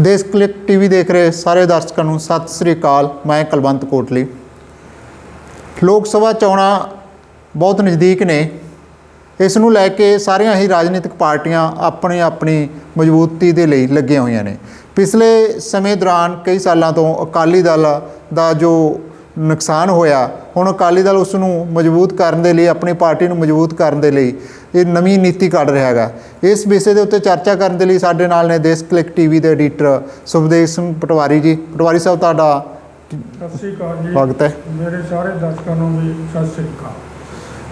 ਦੇਸ਼ click TV ਦੇਖ ਰਹੇ ਸਾਰੇ ਦਰਸ਼ਕਾਂ ਨੂੰ ਸਤਿ ਸ੍ਰੀ ਅਕਾਲ, ਮੈਂ ਕੁਲਵੰਤ ਕੋਟਲੀ। ਲੋਕ ਸਭਾ ਚੋਣਾਂ ਬਹੁਤ ਨਜ਼ਦੀਕ ਨੇ। ਇਸ ਨੂੰ ਲੈ ਕੇ ਸਾਰੀਆਂ ਹੀ ਰਾਜਨੀਤਿਕ ਪਾਰਟੀਆਂ ਆਪਣੀ ਆਪਣੀ ਮਜ਼ਬੂਤੀ ਦੇ ਲਈ ਲੱਗੀਆਂ ਹੋਈਆਂ ਨੇ। ਪਿਛਲੇ ਸਮੇਂ ਦੌਰਾਨ ਕਈ ਸਾਲਾਂ ਤੋਂ ਅਕਾਲੀ ਦਲ ਦਾ ਜੋ ਨੁਕਸਾਨ ਹੋਇਆ ਹੁਣ ਅਕਾਲੀ ਦਲ ਉਸ ਨੂੰ ਮਜ਼ਬੂਤ ਕਰਨ ਦੇ ਲਈ ਆਪਣੀ ਪਾਰਟੀ ਨੂੰ ਮਜ਼ਬੂਤ ਕਰਨ ਦੇ ਲਈ ਇਹ ਨਵੀਂ ਨੀਤੀ ਕੱਢ ਰਿਹਾ ਹੈਗਾ। ਇਸ ਵਿਸ਼ੇ ਦੇ ਉੱਤੇ ਚਰਚਾ ਕਰਨ ਦੇ ਲਈ ਸਾਡੇ ਨਾਲ ਨੇ ਦੇਸ਼ ਕਲਿੱਕ ਟੀਵੀ ਦੇ ਐਡੀਟਰ ਸੁਖਦੇਵ ਸਿੰਘ ਪਟਵਾਰੀ ਜੀ। ਪਟਵਾਰੀ ਸਾਹਿਬ ਤੁਹਾਡਾ ਸਤਿ ਸ੍ਰੀ ਅਕਾਲ ਜੀ। ਸਵਾਗਤ ਹੈ। ਮੇਰੇ ਸਾਰੇ ਦਰਸ਼ਕਾਂ ਨੂੰ ਵੀ ਸਤਿ ਸ੍ਰੀ ਅਕਾਲ।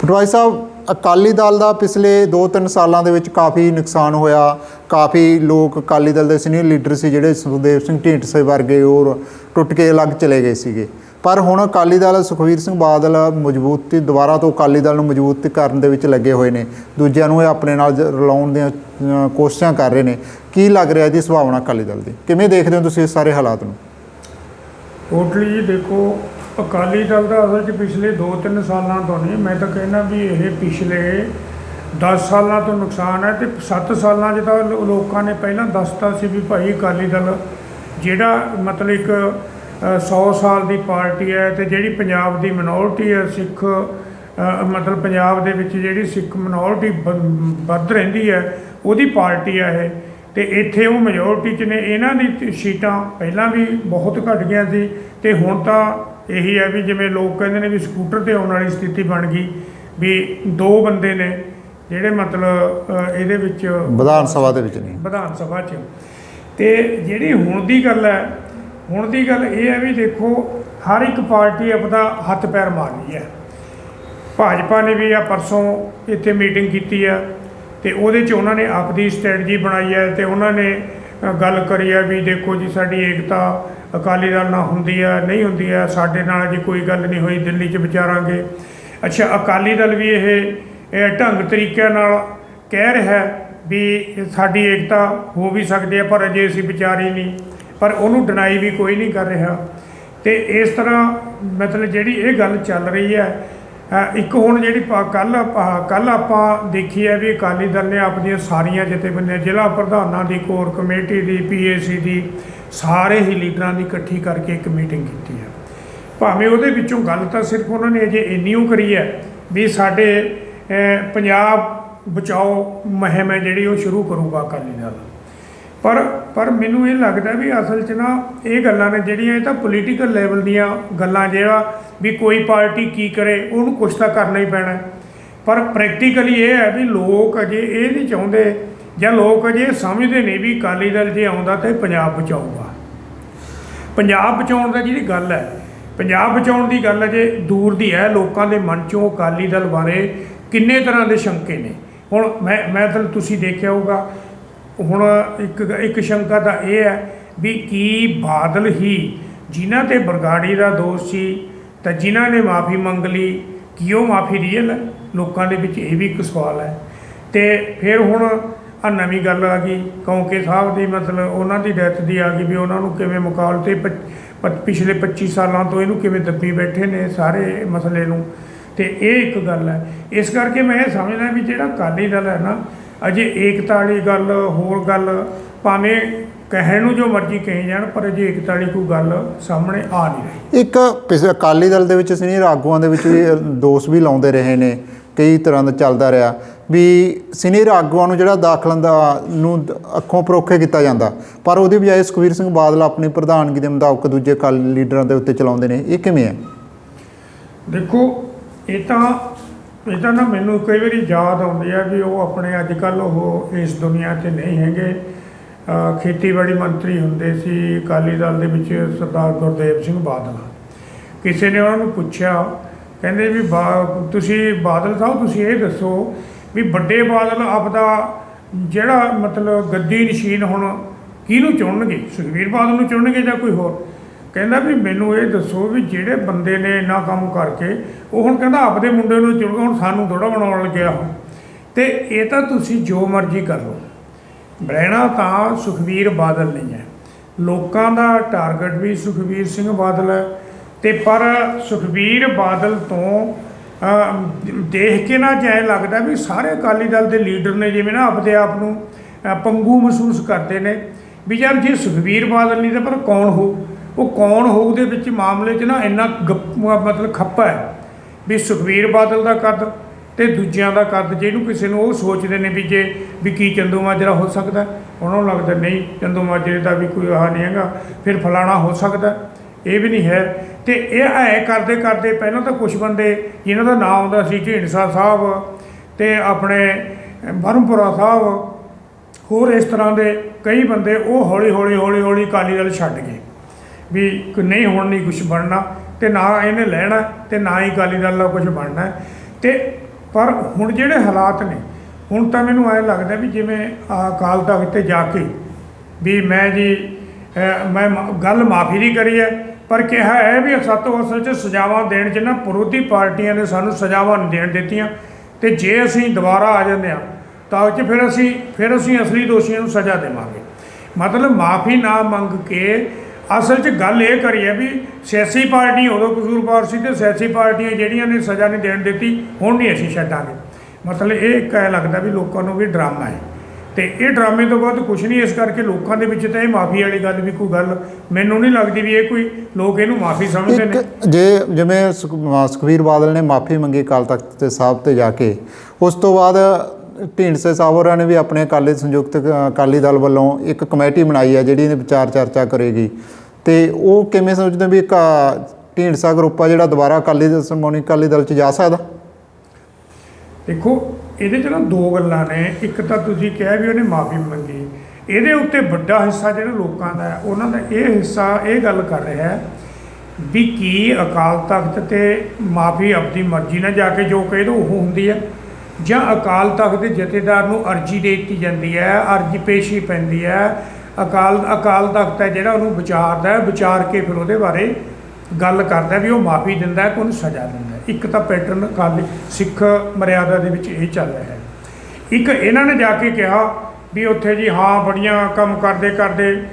ਪਟਵਾਰੀ ਸਾਹਿਬ ਅਕਾਲੀ ਦਲ ਦਾ ਪਿਛਲੇ 2-3 ਸਾਲਾਂ ਦੇ ਵਿੱਚ ਕਾਫੀ ਨੁਕਸਾਨ ਹੋਇਆ। ਕਾਫੀ ਲੋਕ ਅਕਾਲੀ ਦਲ ਦੇ ਸੀਨੀਅਰ ਲੀਡਰ ਸੀ ਜਿਹੜੇ ਸੁਖਦੇਵ ਸਿੰਘ ਢੀਂਡਸੇ ਵਰਗੇ ਹੋਰ ਟੁੱਟ ਕੇ ਅਲੱਗ ਚਲੇ ਗਏ ਸੀਗੇ। ਪਰ ਹੁਣ ਅਕਾਲੀ ਦਲ ਸੁਖਵੀਰ ਸਿੰਘ ਬਾਦਲ ਮਜ਼ਬੂਤੀ ਦੁਬਾਰਾ ਤੋਂ ਅਕਾਲੀ ਦਲ ਨੂੰ ਮਜ਼ਬੂਤ ਕਰਨ ਦੇ ਵਿੱਚ ਲੱਗੇ ਹੋਏ ਨੇ। ਦੂਜਿਆਂ ਨੂੰ ਇਹ ਆਪਣੇ ਨਾਲ ਜ- ਰਲਾਉਣ ਦੀਆਂ ਕੋਸ਼ਿਸ਼ਾਂ ਕਰ ਰਹੇ ਨੇ। ਕੀ ਲੱਗ ਰਿਹਾ ਜੀ ਸੁਭਾਵਨਾ ਅਕਾਲੀ ਦਲ ਦੀ? ਕਿਵੇਂ ਦੇਖਦੇ ਹੋ ਤੁਸੀਂ ਇਸ ਸਾਰੇ ਹਾਲਾਤ ਨੂੰ? ਟੋਟਲੀ ਦੇਖੋ, ਅਕਾਲੀ ਦਲ ਦਾ ਅਸਲ 'ਚ ਪਿਛਲੇ 2-3 ਸਾਲਾਂ ਤੋਂ ਨਹੀਂ, ਮੈਂ ਤਾਂ ਕਹਿੰਦਾ ਵੀ ਇਹ ਪਿਛਲੇ 10 ਸਾਲਾਂ ਤੋਂ ਨੁਕਸਾਨ ਹੈ ਤੇ 7 ਸਾਲਾਂ 'ਚ ਤਾਂ ਲੋਕਾਂ ਨੇ ਪਹਿਲਾਂ ਦੱਸਤਾ ਸੀ ਵੀ ਭਾਈ ਅਕਾਲੀ ਦਲ ਜਿਹੜਾ ਮਤਲਬ ਇੱਕ 100 ਸਾਲ ਦੀ ਪਾਰਟੀ ਹੈ ਤੇ ਜਿਹੜੀ ਪੰਜਾਬ ਦੀ ਮਿਨੋਰਟੀ ਹੈ ਸਿੱਖ ਮਤਲਬ ਪੰਜਾਬ ਦੇ ਵਿੱਚ ਜਿਹੜੀ ਸਿੱਖ ਮਿਨੋਰਟੀ ਵੱਧ ਰਹਿੰਦੀ ਹੈ ਉਹਦੀ ਪਾਰਟੀ ਹੈ ਇਹ। ਤੇ ਇੱਥੇ ਉਹ ਮੈਜੋਰਟੀ ਚ ਨੇ ਇਹਨਾਂ ਦੀ ਸੀਟਾਂ ਪਹਿਲਾਂ ਵੀ ਬਹੁਤ ਘਟ ਗਈਆਂ ਸੀ ਤੇ ਹੁਣ ਤਾਂ ਇਹੀ ਹੈ ਵੀ ਜਿਵੇਂ ਲੋਕ ਕਹਿੰਦੇ ਨੇ ਵੀ ਸਕੂਟਰ ਤੇ ਆਉਣ ਵਾਲੀ ਸਥਿਤੀ ਬਣ ਗਈ ਵੀ ਦੋ ਬੰਦੇ ਨੇ ਜਿਹੜੇ ਮਤਲਬ ਇਹਦੇ ਵਿੱਚ ਵਿਧਾਨ ਸਭਾ ਦੇ ਵਿੱਚ ਨਹੀਂ ਵਿਧਾਨ ਸਭਾ 'ਚ। ਤੇ ਜਿਹੜੀ ਹੁਣ ਦੀ ਗੱਲ ਹੈ ਹੁਣ ਦੀ ਗੱਲ ਇਹ ਹੈ ਵੀ ਦੇਖੋ, ਹਰ ਇੱਕ ਪਾਰਟੀ ਆਪਣਾ ਹੱਥ ਪੈਰ ਮਾਰ ਰਹੀ ਹੈ। ਭਾਜਪਾ ਨੇ ਵੀ ਆ ਪਰਸੋਂ ਇੱਥੇ ਮੀਟਿੰਗ ਕੀਤੀ ਆ ਤੇ ਉਹਦੇ 'ਚ ਉਹਨਾਂ ਨੇ ਆਪਦੀ ਸਟ੍ਰੈਟਜੀ ਬਣਾਈ ਹੈ ਤੇ ਉਹਨਾਂ ਨੇ ਗੱਲ ਕਰੀ ਹੈ ਵੀ ਦੇਖੋ ਜੀ ਸਾਡੀ ਏਕਤਾ ਅਕਾਲੀ ਦਲ ਨਾਲ ਹੁੰਦੀ ਆ, ਨਹੀਂ ਹੁੰਦੀ ਆ, ਸਾਡੇ ਨਾਲ ਜੀ ਕੋਈ ਗੱਲ ਨਹੀਂ ਹੋਈ ਦਿੱਲੀ 'ਚ ਵਿਚਾਰਾਂਗੇ। ਅੱਛਾ, ਅਕਾਲੀ ਦਲ ਵੀ ਇਹ ਢੰਗ ਤਰੀਕਿਆਂ ਨਾਲ ਕਹਿ ਰਿਹਾ ਵੀ ਸਾਡੀ ਏਕਤਾ ਹੋ ਵੀ ਸਕਦੀ ਹੈ ਪਰ ਅਜੇ ਅਸੀਂ ਵਿਚਾਰੀ ਨਹੀਂ। ਪਰ ਉਹਨੂੰ ਡਿਨਾਈ ਵੀ ਕੋਈ ਨਹੀਂ ਕਰ ਰਿਹਾ। ਤੇ ਇਸ ਤਰ੍ਹਾਂ ਮਤਲਬ ਜਿਹੜੀ ਇਹ ਗੱਲ ਚੱਲ ਰਹੀ ਹੈ ਇੱਕ ਹੁਣ ਜਿਹੜੀ ਕੱਲ ਕੱਲ ਆਪਾਂ ਦੇਖੀ ਹੈ ਵੀ ਅਕਾਲੀ ਦਲ ਨੇ ਆਪਣੀਆਂ ਸਾਰੀਆਂ ਜਥੇਬੰਦੀਆਂ, ਜ਼ਿਲ੍ਹਾ ਪ੍ਰਧਾਨਾਂ ਦੀ, ਕੋਰ ਕਮੇਟੀ ਦੀ ਪੀਏਸੀ ਦੀ, ਸਾਰੇ ਹੀ ਲੀਡਰਾਂ ਦੀ ਇਕੱਠੀ ਕਰਕੇ ਇੱਕ ਮੀਟਿੰਗ ਕੀਤੀ ਹੈ। ਭਾਵੇਂ ਉਹਦੇ ਵਿੱਚੋਂ ਗੱਲ ਤਾਂ ਸਿਰਫ ਉਹਨਾਂ ਨੇ ਅਜੇ ਇੰਨੀ ਉਹ ਕਰੀ ਹੈ ਵੀ ਸਾਡੇ ਪੰਜਾਬ ਬਚਾਓ ਮੁਹਿੰਮ ਹੈ ਜਿਹੜੀ ਉਹ ਸ਼ੁਰੂ ਕਰੂਗਾ ਅਕਾਲੀ ਦਲ। ਪਰ ਪਰ ਮੈਨੂੰ ਇਹ ਲੱਗਦਾ ਵੀ ਅਸਲ 'ਚ ਨਾ ਇਹ ਗੱਲਾਂ ਨੇ ਜਿਹੜੀਆਂ ਇਹ ਤਾਂ ਪੋਲੀਟੀਕਲ ਲੈਵਲ ਦੀਆਂ ਗੱਲਾਂ ਜਿਹੜਾ ਵੀ ਕੋਈ ਪਾਰਟੀ ਕੀ ਕਰੇ, ਉਹਨੂੰ ਕੁਛ ਤਾਂ ਕਰਨਾ ਹੀ ਪੈਣਾ। ਪਰ ਪ੍ਰੈਕਟੀਕਲੀ ਇਹ ਹੈ ਵੀ ਲੋਕ ਅਜੇ ਇਹ ਨਹੀਂ ਚਾਹੁੰਦੇ, ਜਾਂ ਲੋਕ ਅਜੇ ਸਮਝਦੇ ਨਹੀਂ ਵੀ ਅਕਾਲੀ ਦਲ ਜੇ ਆਉਂਦਾ ਤਾਂ ਪੰਜਾਬ ਬਚਾਊਗਾ। ਪੰਜਾਬ ਬਚਾਉਣ ਦਾ ਜਿਹੜੀ ਗੱਲ ਹੈ, ਪੰਜਾਬ ਬਚਾਉਣ ਦੀ ਗੱਲ ਅਜੇ ਦੂਰ ਦੀ ਹੈ, ਲੋਕਾਂ ਦੇ ਮਨ 'ਚੋਂ ਅਕਾਲੀ ਦਲ ਬਾਰੇ ਕਿੰਨੇ ਤਰ੍ਹਾਂ ਦੇ ਸ਼ੰਕੇ ਨੇ। ਹੁਣ ਮੈਂ ਮੈਂ ਤਾਂ ਤੁਸੀਂ ਦੇਖਿਆ ਹੋਊਗਾ ਹੁਣ ਇੱਕ ਇੱਕ ਸ਼ੰਕਾ ਤਾਂ ਇਹ ਹੈ ਵੀ ਕੀ ਬਾਦਲ ਹੀ ਜਿਨ੍ਹਾਂ ਤੇ ਬਰਗਾੜੀ ਦਾ ਦੋਸ਼ ਸੀ ਤਾਂ ਜਿਨ੍ਹਾਂ ਨੇ ਮਾਫੀ ਮੰਗ ਲਈ ਕੀ ਉਹ ਮਾਫੀ ਰੀਅਲ ਹੈ? ਲੋਕਾਂ ਦੇ ਵਿੱਚ ਇਹ ਵੀ ਇੱਕ ਸਵਾਲ ਹੈ। ਤੇ ਫਿਰ ਹੁਣ ਆ ਨਵੀਂ ਗੱਲ ਆ ਗਈ, ਕੌਂਕੇ ਸਾਹਿਬ ਦੀ ਮਤਲਬ ਉਹਨਾਂ ਦੀ ਡੈਥ ਦੀ ਆ ਗਈ ਵੀ ਉਹਨਾਂ ਨੂੰ ਕਿਵੇਂ ਮੁਕਾਲ ਤੇ ਪ- ਪਿਛਲੇ 25 ਸਾਲਾਂ ਤੋਂ ਇਹਨੂੰ ਕਿਵੇਂ ਦੱਬੀ ਬੈਠੇ ਨੇ ਸਾਰੇ ਮਸਲੇ ਨੂੰ। ਤੇ ਇਹ ਇੱਕ ਗੱਲ ਹੈ। ਇਸ ਕਰਕੇ ਮੈਂ ਇਹ ਸਮਝਦਾ ਵੀ ਜਿਹੜਾ ਅਕਾਲੀ ਦਲ ਹੈ ਨਾ ਅਜੇ ਏਕਤਾ ਵਾਲੀ ਗੱਲ ਹੋਰ ਗੱਲ ਭਾਵੇਂ ਕਹਿਣ ਨੂੰ ਜੋ ਮਰਜ਼ੀ ਕਹੀ ਜਾਣ ਪਰ ਅਜੇ ਏਕਤਾ ਵਾਲੀ ਕੋਈ ਗੱਲ ਸਾਹਮਣੇ ਆ ਨਹੀਂ ਰਹੀ। ਇੱਕ ਪਿਛ- ਅਕਾਲੀ ਦਲ ਦੇ ਵਿੱਚ ਸੀਨੀਅਰ ਆਗੂਆਂ ਦੇ ਵਿੱਚ ਵੀ ਦੋਸ਼ ਵੀ ਲਾਉਂਦੇ ਰਹੇ ਨੇ ਕਈ ਤਰ੍ਹਾਂ ਦਾ ਚੱਲਦਾ ਰਿਹਾ ਵੀ ਸੀਨੀਅਰ ਆਗੂਆਂ ਨੂੰ ਜਿਹੜਾ ਦਾਖਲਾਂ ਦਾ ਨੂੰ ਦ- ਅੱਖੋਂ ਪਰੋਖੇ ਕੀਤਾ ਜਾਂਦਾ ਪਰ ਉਹਦੀ ਬਜਾਏ ਸੁਖਵੀਰ ਸਿੰਘ ਬਾਦਲ ਆਪਣੀ ਪ੍ਰਧਾਨਗੀ ਦੇ ਮੁਤਾਬਕ ਦੂਜੇ ਅਕਾਲੀ ਲੀਡਰਾਂ ਦੇ ਉੱਤੇ ਚਲਾਉਂਦੇ ਨੇ ਇਹ ਕਿਵੇਂ ਹੈ? ਦੇਖੋ ਇਹ ਤਾਂ ਇਹ ਨਾ ਮੈਨੂੰ ਕਈ ਵਾਰੀ ਯਾਦ ਆਉਂਦੀ ਆ ਵੀ ਉਹ ਆਪਣੇ ਅੱਜ ਕੱਲ ਉਹ ਇਸ ਦੁਨੀਆ ਤੇ ਨਹੀਂ ਹੈਗੇ। ਖੇਤੀਬਾੜੀ ਮੰਤਰੀ ਹੁੰਦੇ ਸੀ ਅਕਾਲੀ ਦਲ ਦੇ ਵਿੱਚ ਸਰਦਾਰ ਗੁਰਦੇਵ ਸਿੰਘ ਬਾਦਲ। ਕਿਸੇ ਨੇ ਉਹਨਾਂ ਨੂੰ ਪੁੱਛਿਆ, ਕਹਿੰਦੇ ਵੀ ਬਾ- ਤੁਸੀਂ ਬਾਦਲ ਸਾਹਿਬ, ਤੁਸੀਂ ਇਹ ਦੱਸੋ ਵੀ ਵੱਡੇ ਬਾਦਲ ਆਪਦਾ ਜਿਹੜਾ ਮਤਲਬ ਗੱਦੀ ਨਸ਼ੀਨ ਹੁਣ ਕਿਹਨੂੰ ਚੁਣਨਗੇ? ਸੁਖਬੀਰ ਬਾਦਲ ਨੂੰ ਚੁਣਨਗੇ ਜਾਂ ਕੋਈ ਹੋਰ? ਕਹਿੰਦਾ ਵੀ ਮੈਨੂੰ ਇਹ ਦੱਸੋ ਵੀ ਜਿਹੜੇ ਬੰਦੇ ਨੇ ਇੰਨਾ ਕੰਮ ਕਰਕੇ ਉਹ ਹੁਣ ਕਹਿੰਦਾ ਆਪਦੇ ਮੁੰਡੇ ਨੂੰ ਚੁਣਗਾ ਹੁਣ ਸਾਨੂੰ ਥੋੜਾ ਬਣਾਉਣ ਲੱਗਿਆ ਹੁਣ ਤੇ ਇਹ ਤਾਂ ਤੁਸੀਂ ਜੋ ਮਰਜ਼ੀ ਕਰ ਲਓ। ਬਰੈਣਾ ਤਾਂ ਸੁਖਬੀਰ ਬਾਦਲ ਨਹੀਂ ਹੈ। ਲੋਕਾਂ ਦਾ ਟਾਰਗੇਟ ਵੀ ਸੁਖਬੀਰ ਸਿੰਘ ਬਾਦਲ ਹੈ। ਤੇ ਪਰ ਸੁਖਬੀਰ ਬਾਦਲ ਤੋਂ ਦੇਖ ਕੇ ਨਾ ਜਾਇ ਲੱਗਦਾ ਵੀ ਸਾਰੇ ਅਕਾਲੀ ਦਲ ਦੇ ਲੀਡਰ ਨੇ ਜਿਵੇਂ ਨਾ ਆਪਦੇ ਆਪ ਨੂੰ ਅ, ਪੰਗੂ ਮਹਿਸੂਸ ਕਰਦੇ ਨੇ। ਵੀ ਯਾਰ ਜੇ ਸੁਖਬੀਰ ਬਾਦਲ ਨਹੀਂ ਤਾਂ ਪਰ ਕੌਣ ਹੋ ਉਹ ਕੌਣ ਹੋਊ ਦੇ ਵਿੱਚ ਮਾਮਲੇ 'ਚ ਨਾ ਇੰਨਾ ਗੱਪ- ਮਤਲਬ ਖੱਪਾ ਹੈ ਵੀ ਸੁਖਬੀਰ ਬਾਦਲ ਦਾ ਕੱਦ ਤੇ ਦੂਜਿਆਂ ਦਾ ਕੱਦ, ਜਿਹਨੂੰ ਕਿਸੇ ਨੂੰ ਉਹ ਸੋਚਦੇ ਨੇ ਵੀ ਜੇ, ਵੀ ਕੀ ਚੰਦੂ ਮਾਜਰਾ ਹੋ ਸਕਦਾ ਉਹਨਾਂ ਨੂੰ ਲੱਗਦਾ ਨਹੀਂ ਚੰਦੂ ਮਾਜਰੇ ਦਾ ਵੀ ਕੋਈ ਆਹ ਨਹੀਂ ਹੈਗਾ, ਫਿਰ ਫਲਾਣਾ ਹੋ ਸਕਦਾ ਇਹ ਵੀ ਨਹੀਂ ਹੈ। ਤੇ ਇਹ ਐ ਕਰਦੇ ਕਰਦੇ ਪਹਿਲਾਂ ਤਾਂ ਕੁਝ ਬੰਦੇ ਜਿਨ੍ਹਾਂ ਦਾ ਨਾਮ ਆਉਂਦਾ ਸੀ ਢੀਂਡਸਾ ਸਾਹਿਬ ਤੇ ਆਪਣੇ ਬਰਮਪੁਰਾ ਸਾਹਿਬ, ਹੋਰ ਇਸ ਤਰ੍ਹਾਂ ਦੇ ਕਈ ਬੰਦੇ ਉਹ ਹੌਲੀ ਹੌਲੀ ਹੌਲੀ ਹੌਲੀ ਅਕਾਲੀ ਦਲ ਛੱਡ ਗਏ। ਵੀ ਨਹੀਂ ਹੁਣ ਨਹੀਂ ਕੁਝ ਬਣਨਾ ਤੇ ਨਾ ਇਹਨੇ ਲੈਣਾ ਤੇ ਨਾ ਹੀ ਅਕਾਲੀ ਦਲ ਦਾ ਕੁਝ ਬਣਨਾ ਹੈ। ਤੇ ਪਰ ਹੁਣ ਜਿਹੜੇ ਹਾਲਾਤ ਨੇ, ਹੁਣ ਤਾਂ ਮੈਨੂੰ ਐ ਲੱਗਦਾ ਵੀ ਜਿਵੇਂ ਅਕਾਲ ਤਖਤ ਤੇ ਜਾ ਕੇ ਵੀ ਮੈਂ ਜੀ ਮੈਂ ਮ- ਗੱਲ ਮਾਫੀ ਦੀ ਕਰੀ ਹੈ, ਪਰ ਕਿਹਾ ਹੈ ਵੀ ਸਾਤੋਂ ਅਸਲ 'ਚ ਸਜ਼ਾਵਾਂ ਦੇਣ 'ਚ ਨਾ ਵਿਰੋਧੀ ਪਾਰਟੀਆਂ ਨੇ ਸਾਨੂੰ ਸਜ਼ਾਵਾਂ ਨਹੀਂ ਦੇਣ ਦਿੱਤੀਆਂ ਤੇ ਜੇ ਅਸੀਂ ਦੁਬਾਰਾ ਆ ਜਾਂਦੇ ਆ ਤਾਂ ਉਹ 'ਚ ਫਿਰ ਅਸੀਂ ਫਿਰ ਅਸੀਂ ਅਸਲੀ ਦੋਸ਼ੀਆਂ ਨੂੰ ਸਜ਼ਾ ਦੇਵਾਂਗੇ ਮਤਲਬ ਮਾਫੀ ਨਾ ਮੰਗ ਕੇ ਅਸਲ 'ਚ ਗੱਲ ਇਹ ਕਰੀ ਹੈ ਵੀ ਸਿਆਸੀ ਪਾਰਟੀ ਉਦੋਂ ਕਸੂਰਵਾਰ ਸੀ ਤੇ ਸਿਆਸੀ ਪਾਰਟੀਆਂ ਜਿਹੜੀਆਂ ਨੇ ਸਜ਼ਾ ਨਹੀਂ ਦੇਣ ਦਿੱਤੀ, ਹੁਣ ਨਹੀਂ ਅਸੀਂ ਛੱਡਾਂਗੇ। ਮਤਲਬ ਇਹ ਇੱਕ ਐਂ ਲੱਗਦਾ ਵੀ ਲੋਕਾਂ ਨੂੰ ਵੀ ਡਰਾਮਾ ਹੈ। ਤੇ ਇਹ ਡਰਾਮੇ ਤੋਂ ਬਾਅਦ ਕੁਝ ਨਹੀਂ, ਇਸ ਕਰਕੇ ਲੋਕਾਂ ਦੇ ਵਿੱਚ ਤਾਂ ਇਹ ਮਾਫੀ ਵਾਲੀ ਗੱਲ ਵੀ ਕੋਈ ਗੱਲ ਮੈਨੂੰ ਨਹੀਂ ਲੱਗਦੀ ਵੀ ਇਹ ਕੋਈ ਲੋਕ ਇਹਨੂੰ ਮਾਫੀ ਸਮਝਦੇ ਨੇ। ਜੇ ਜਿਵੇਂ ਸੁਖ- ਸੁਖਬੀਰ ਬਾਦਲ ਨੇ ਮਾਫੀ ਮੰਗੀ ਅਕਾਲ ਤਖਤ ਤੇ ਸਾਹਿਬ ਤੇ ਜਾ ਕੇ, ਉਸ ਤੋਂ ਬਾਅਦ ਢੀਂਡਸੇ ਸਾਹਿਬ ਹੋਰਾਂ ਨੇ ਵੀ ਆਪਣੇ ਅਕਾਲੀ ਸੰਯੁਕਤ ਅਕਾਲੀ ਦਲ ਵੱਲੋਂ ਇੱਕ ਕਮੇਟੀ ਬਣਾਈ ਹੈ ਜਿਹੜੀ ਇਹਦੇ ਵਿਚਾਰ ਚਰਚਾ ਕਰੇਗੀ। ਤੇ ਉਹ ਕਿਵੇਂ ਸਮਝਦੇ ਵੀ ਇੱਕ ਢੀਂਡਸਾ ਗਰੁੱਪ ਆ ਜਿਹੜਾ ਦੁਬਾਰਾ ਅਕਾਲੀ ਦਲ ਸ਼੍ਰੋਮਣੀ ਅਕਾਲੀ ਦਲ ਚ ਜਾ ਸਕਦਾ? ਦੇਖੋ, ਇਹਦੇ 'ਚ ਨਾ ਦੋ ਗੱਲਾਂ ਨੇ। ਇੱਕ ਤਾਂ ਤੁਸੀਂ ਕਿਹਾ ਵੀ ਉਹਨੇ ਮਾਫੀ ਮੰਗੀ। ਇਹਦੇ ਉੱਤੇ ਵੱਡਾ ਹਿੱਸਾ ਜਿਹੜਾ ਲੋਕਾਂ ਦਾ ਹੈ, ਉਹਨਾਂ ਦਾ ਇਹ ਹਿੱਸਾ, ਇਹ ਗੱਲ ਕਰ ਰਿਹਾ ਹੈ ਵੀ ਕੀ ਅਕਾਲ ਤਖਤ ਤੇ ਮਾਫੀ ਆਪਣੀ ਮਰਜ਼ੀ ਨਾਲ ਜਾ ਕੇ ਜੋ ਕਹਿ ਦੋ, ਉਹ ਹੁੰਦੀ ਹੈ। ਜਾਂ ਅਕਾਲ ਤਖਤ ਦੇ ਜਥੇਦਾਰ ਨੂੰ ਅਰਜੀ ਦੇ ਦਿੱਤੀ ਜਾਂਦੀ ਹੈ, ਅਰਜੀ ਪੇਸ਼ੀ ਪੈਂਦੀ ਹੈ। ਅਕਾਲ ਅਕਾਲ ਤਖਤ ਹੈ ਜਿਹੜਾ ਉਹਨੂੰ ਵਿਚਾਰਦਾ ਹੈ, ਵਿਚਾਰ ਕੇ ਫਿਰ ਉਹਦੇ ਬਾਰੇ ਗੱਲ ਕਰਦਾ ਵੀ ਉਹ ਮਾਫੀ ਦਿੰਦਾ ਹੈ ਕਿ ਉਹਨੂੰ ਸਜ਼ਾ ਦਿੰਦਾ ਇੱਕ ਤਾਂ ਪੈਟਰਨ ਅਕਾਲੀ ਸਿੱਖ ਮਰਿਆਦਾ ਦੇ ਵਿੱਚ ਇਹ ਚੱਲ ਰਿਹਾ ਹੈ। ਇੱਕ ਇਹਨਾਂ ਨੇ ਜਾ ਕੇ ਕਿਹਾ ਵੀ ਉੱਥੇ ਜੀ ਹਾਂ, ਬੜੀਆਂ ਕੰਮ ਕਰਦੇ ਕਰਦੇ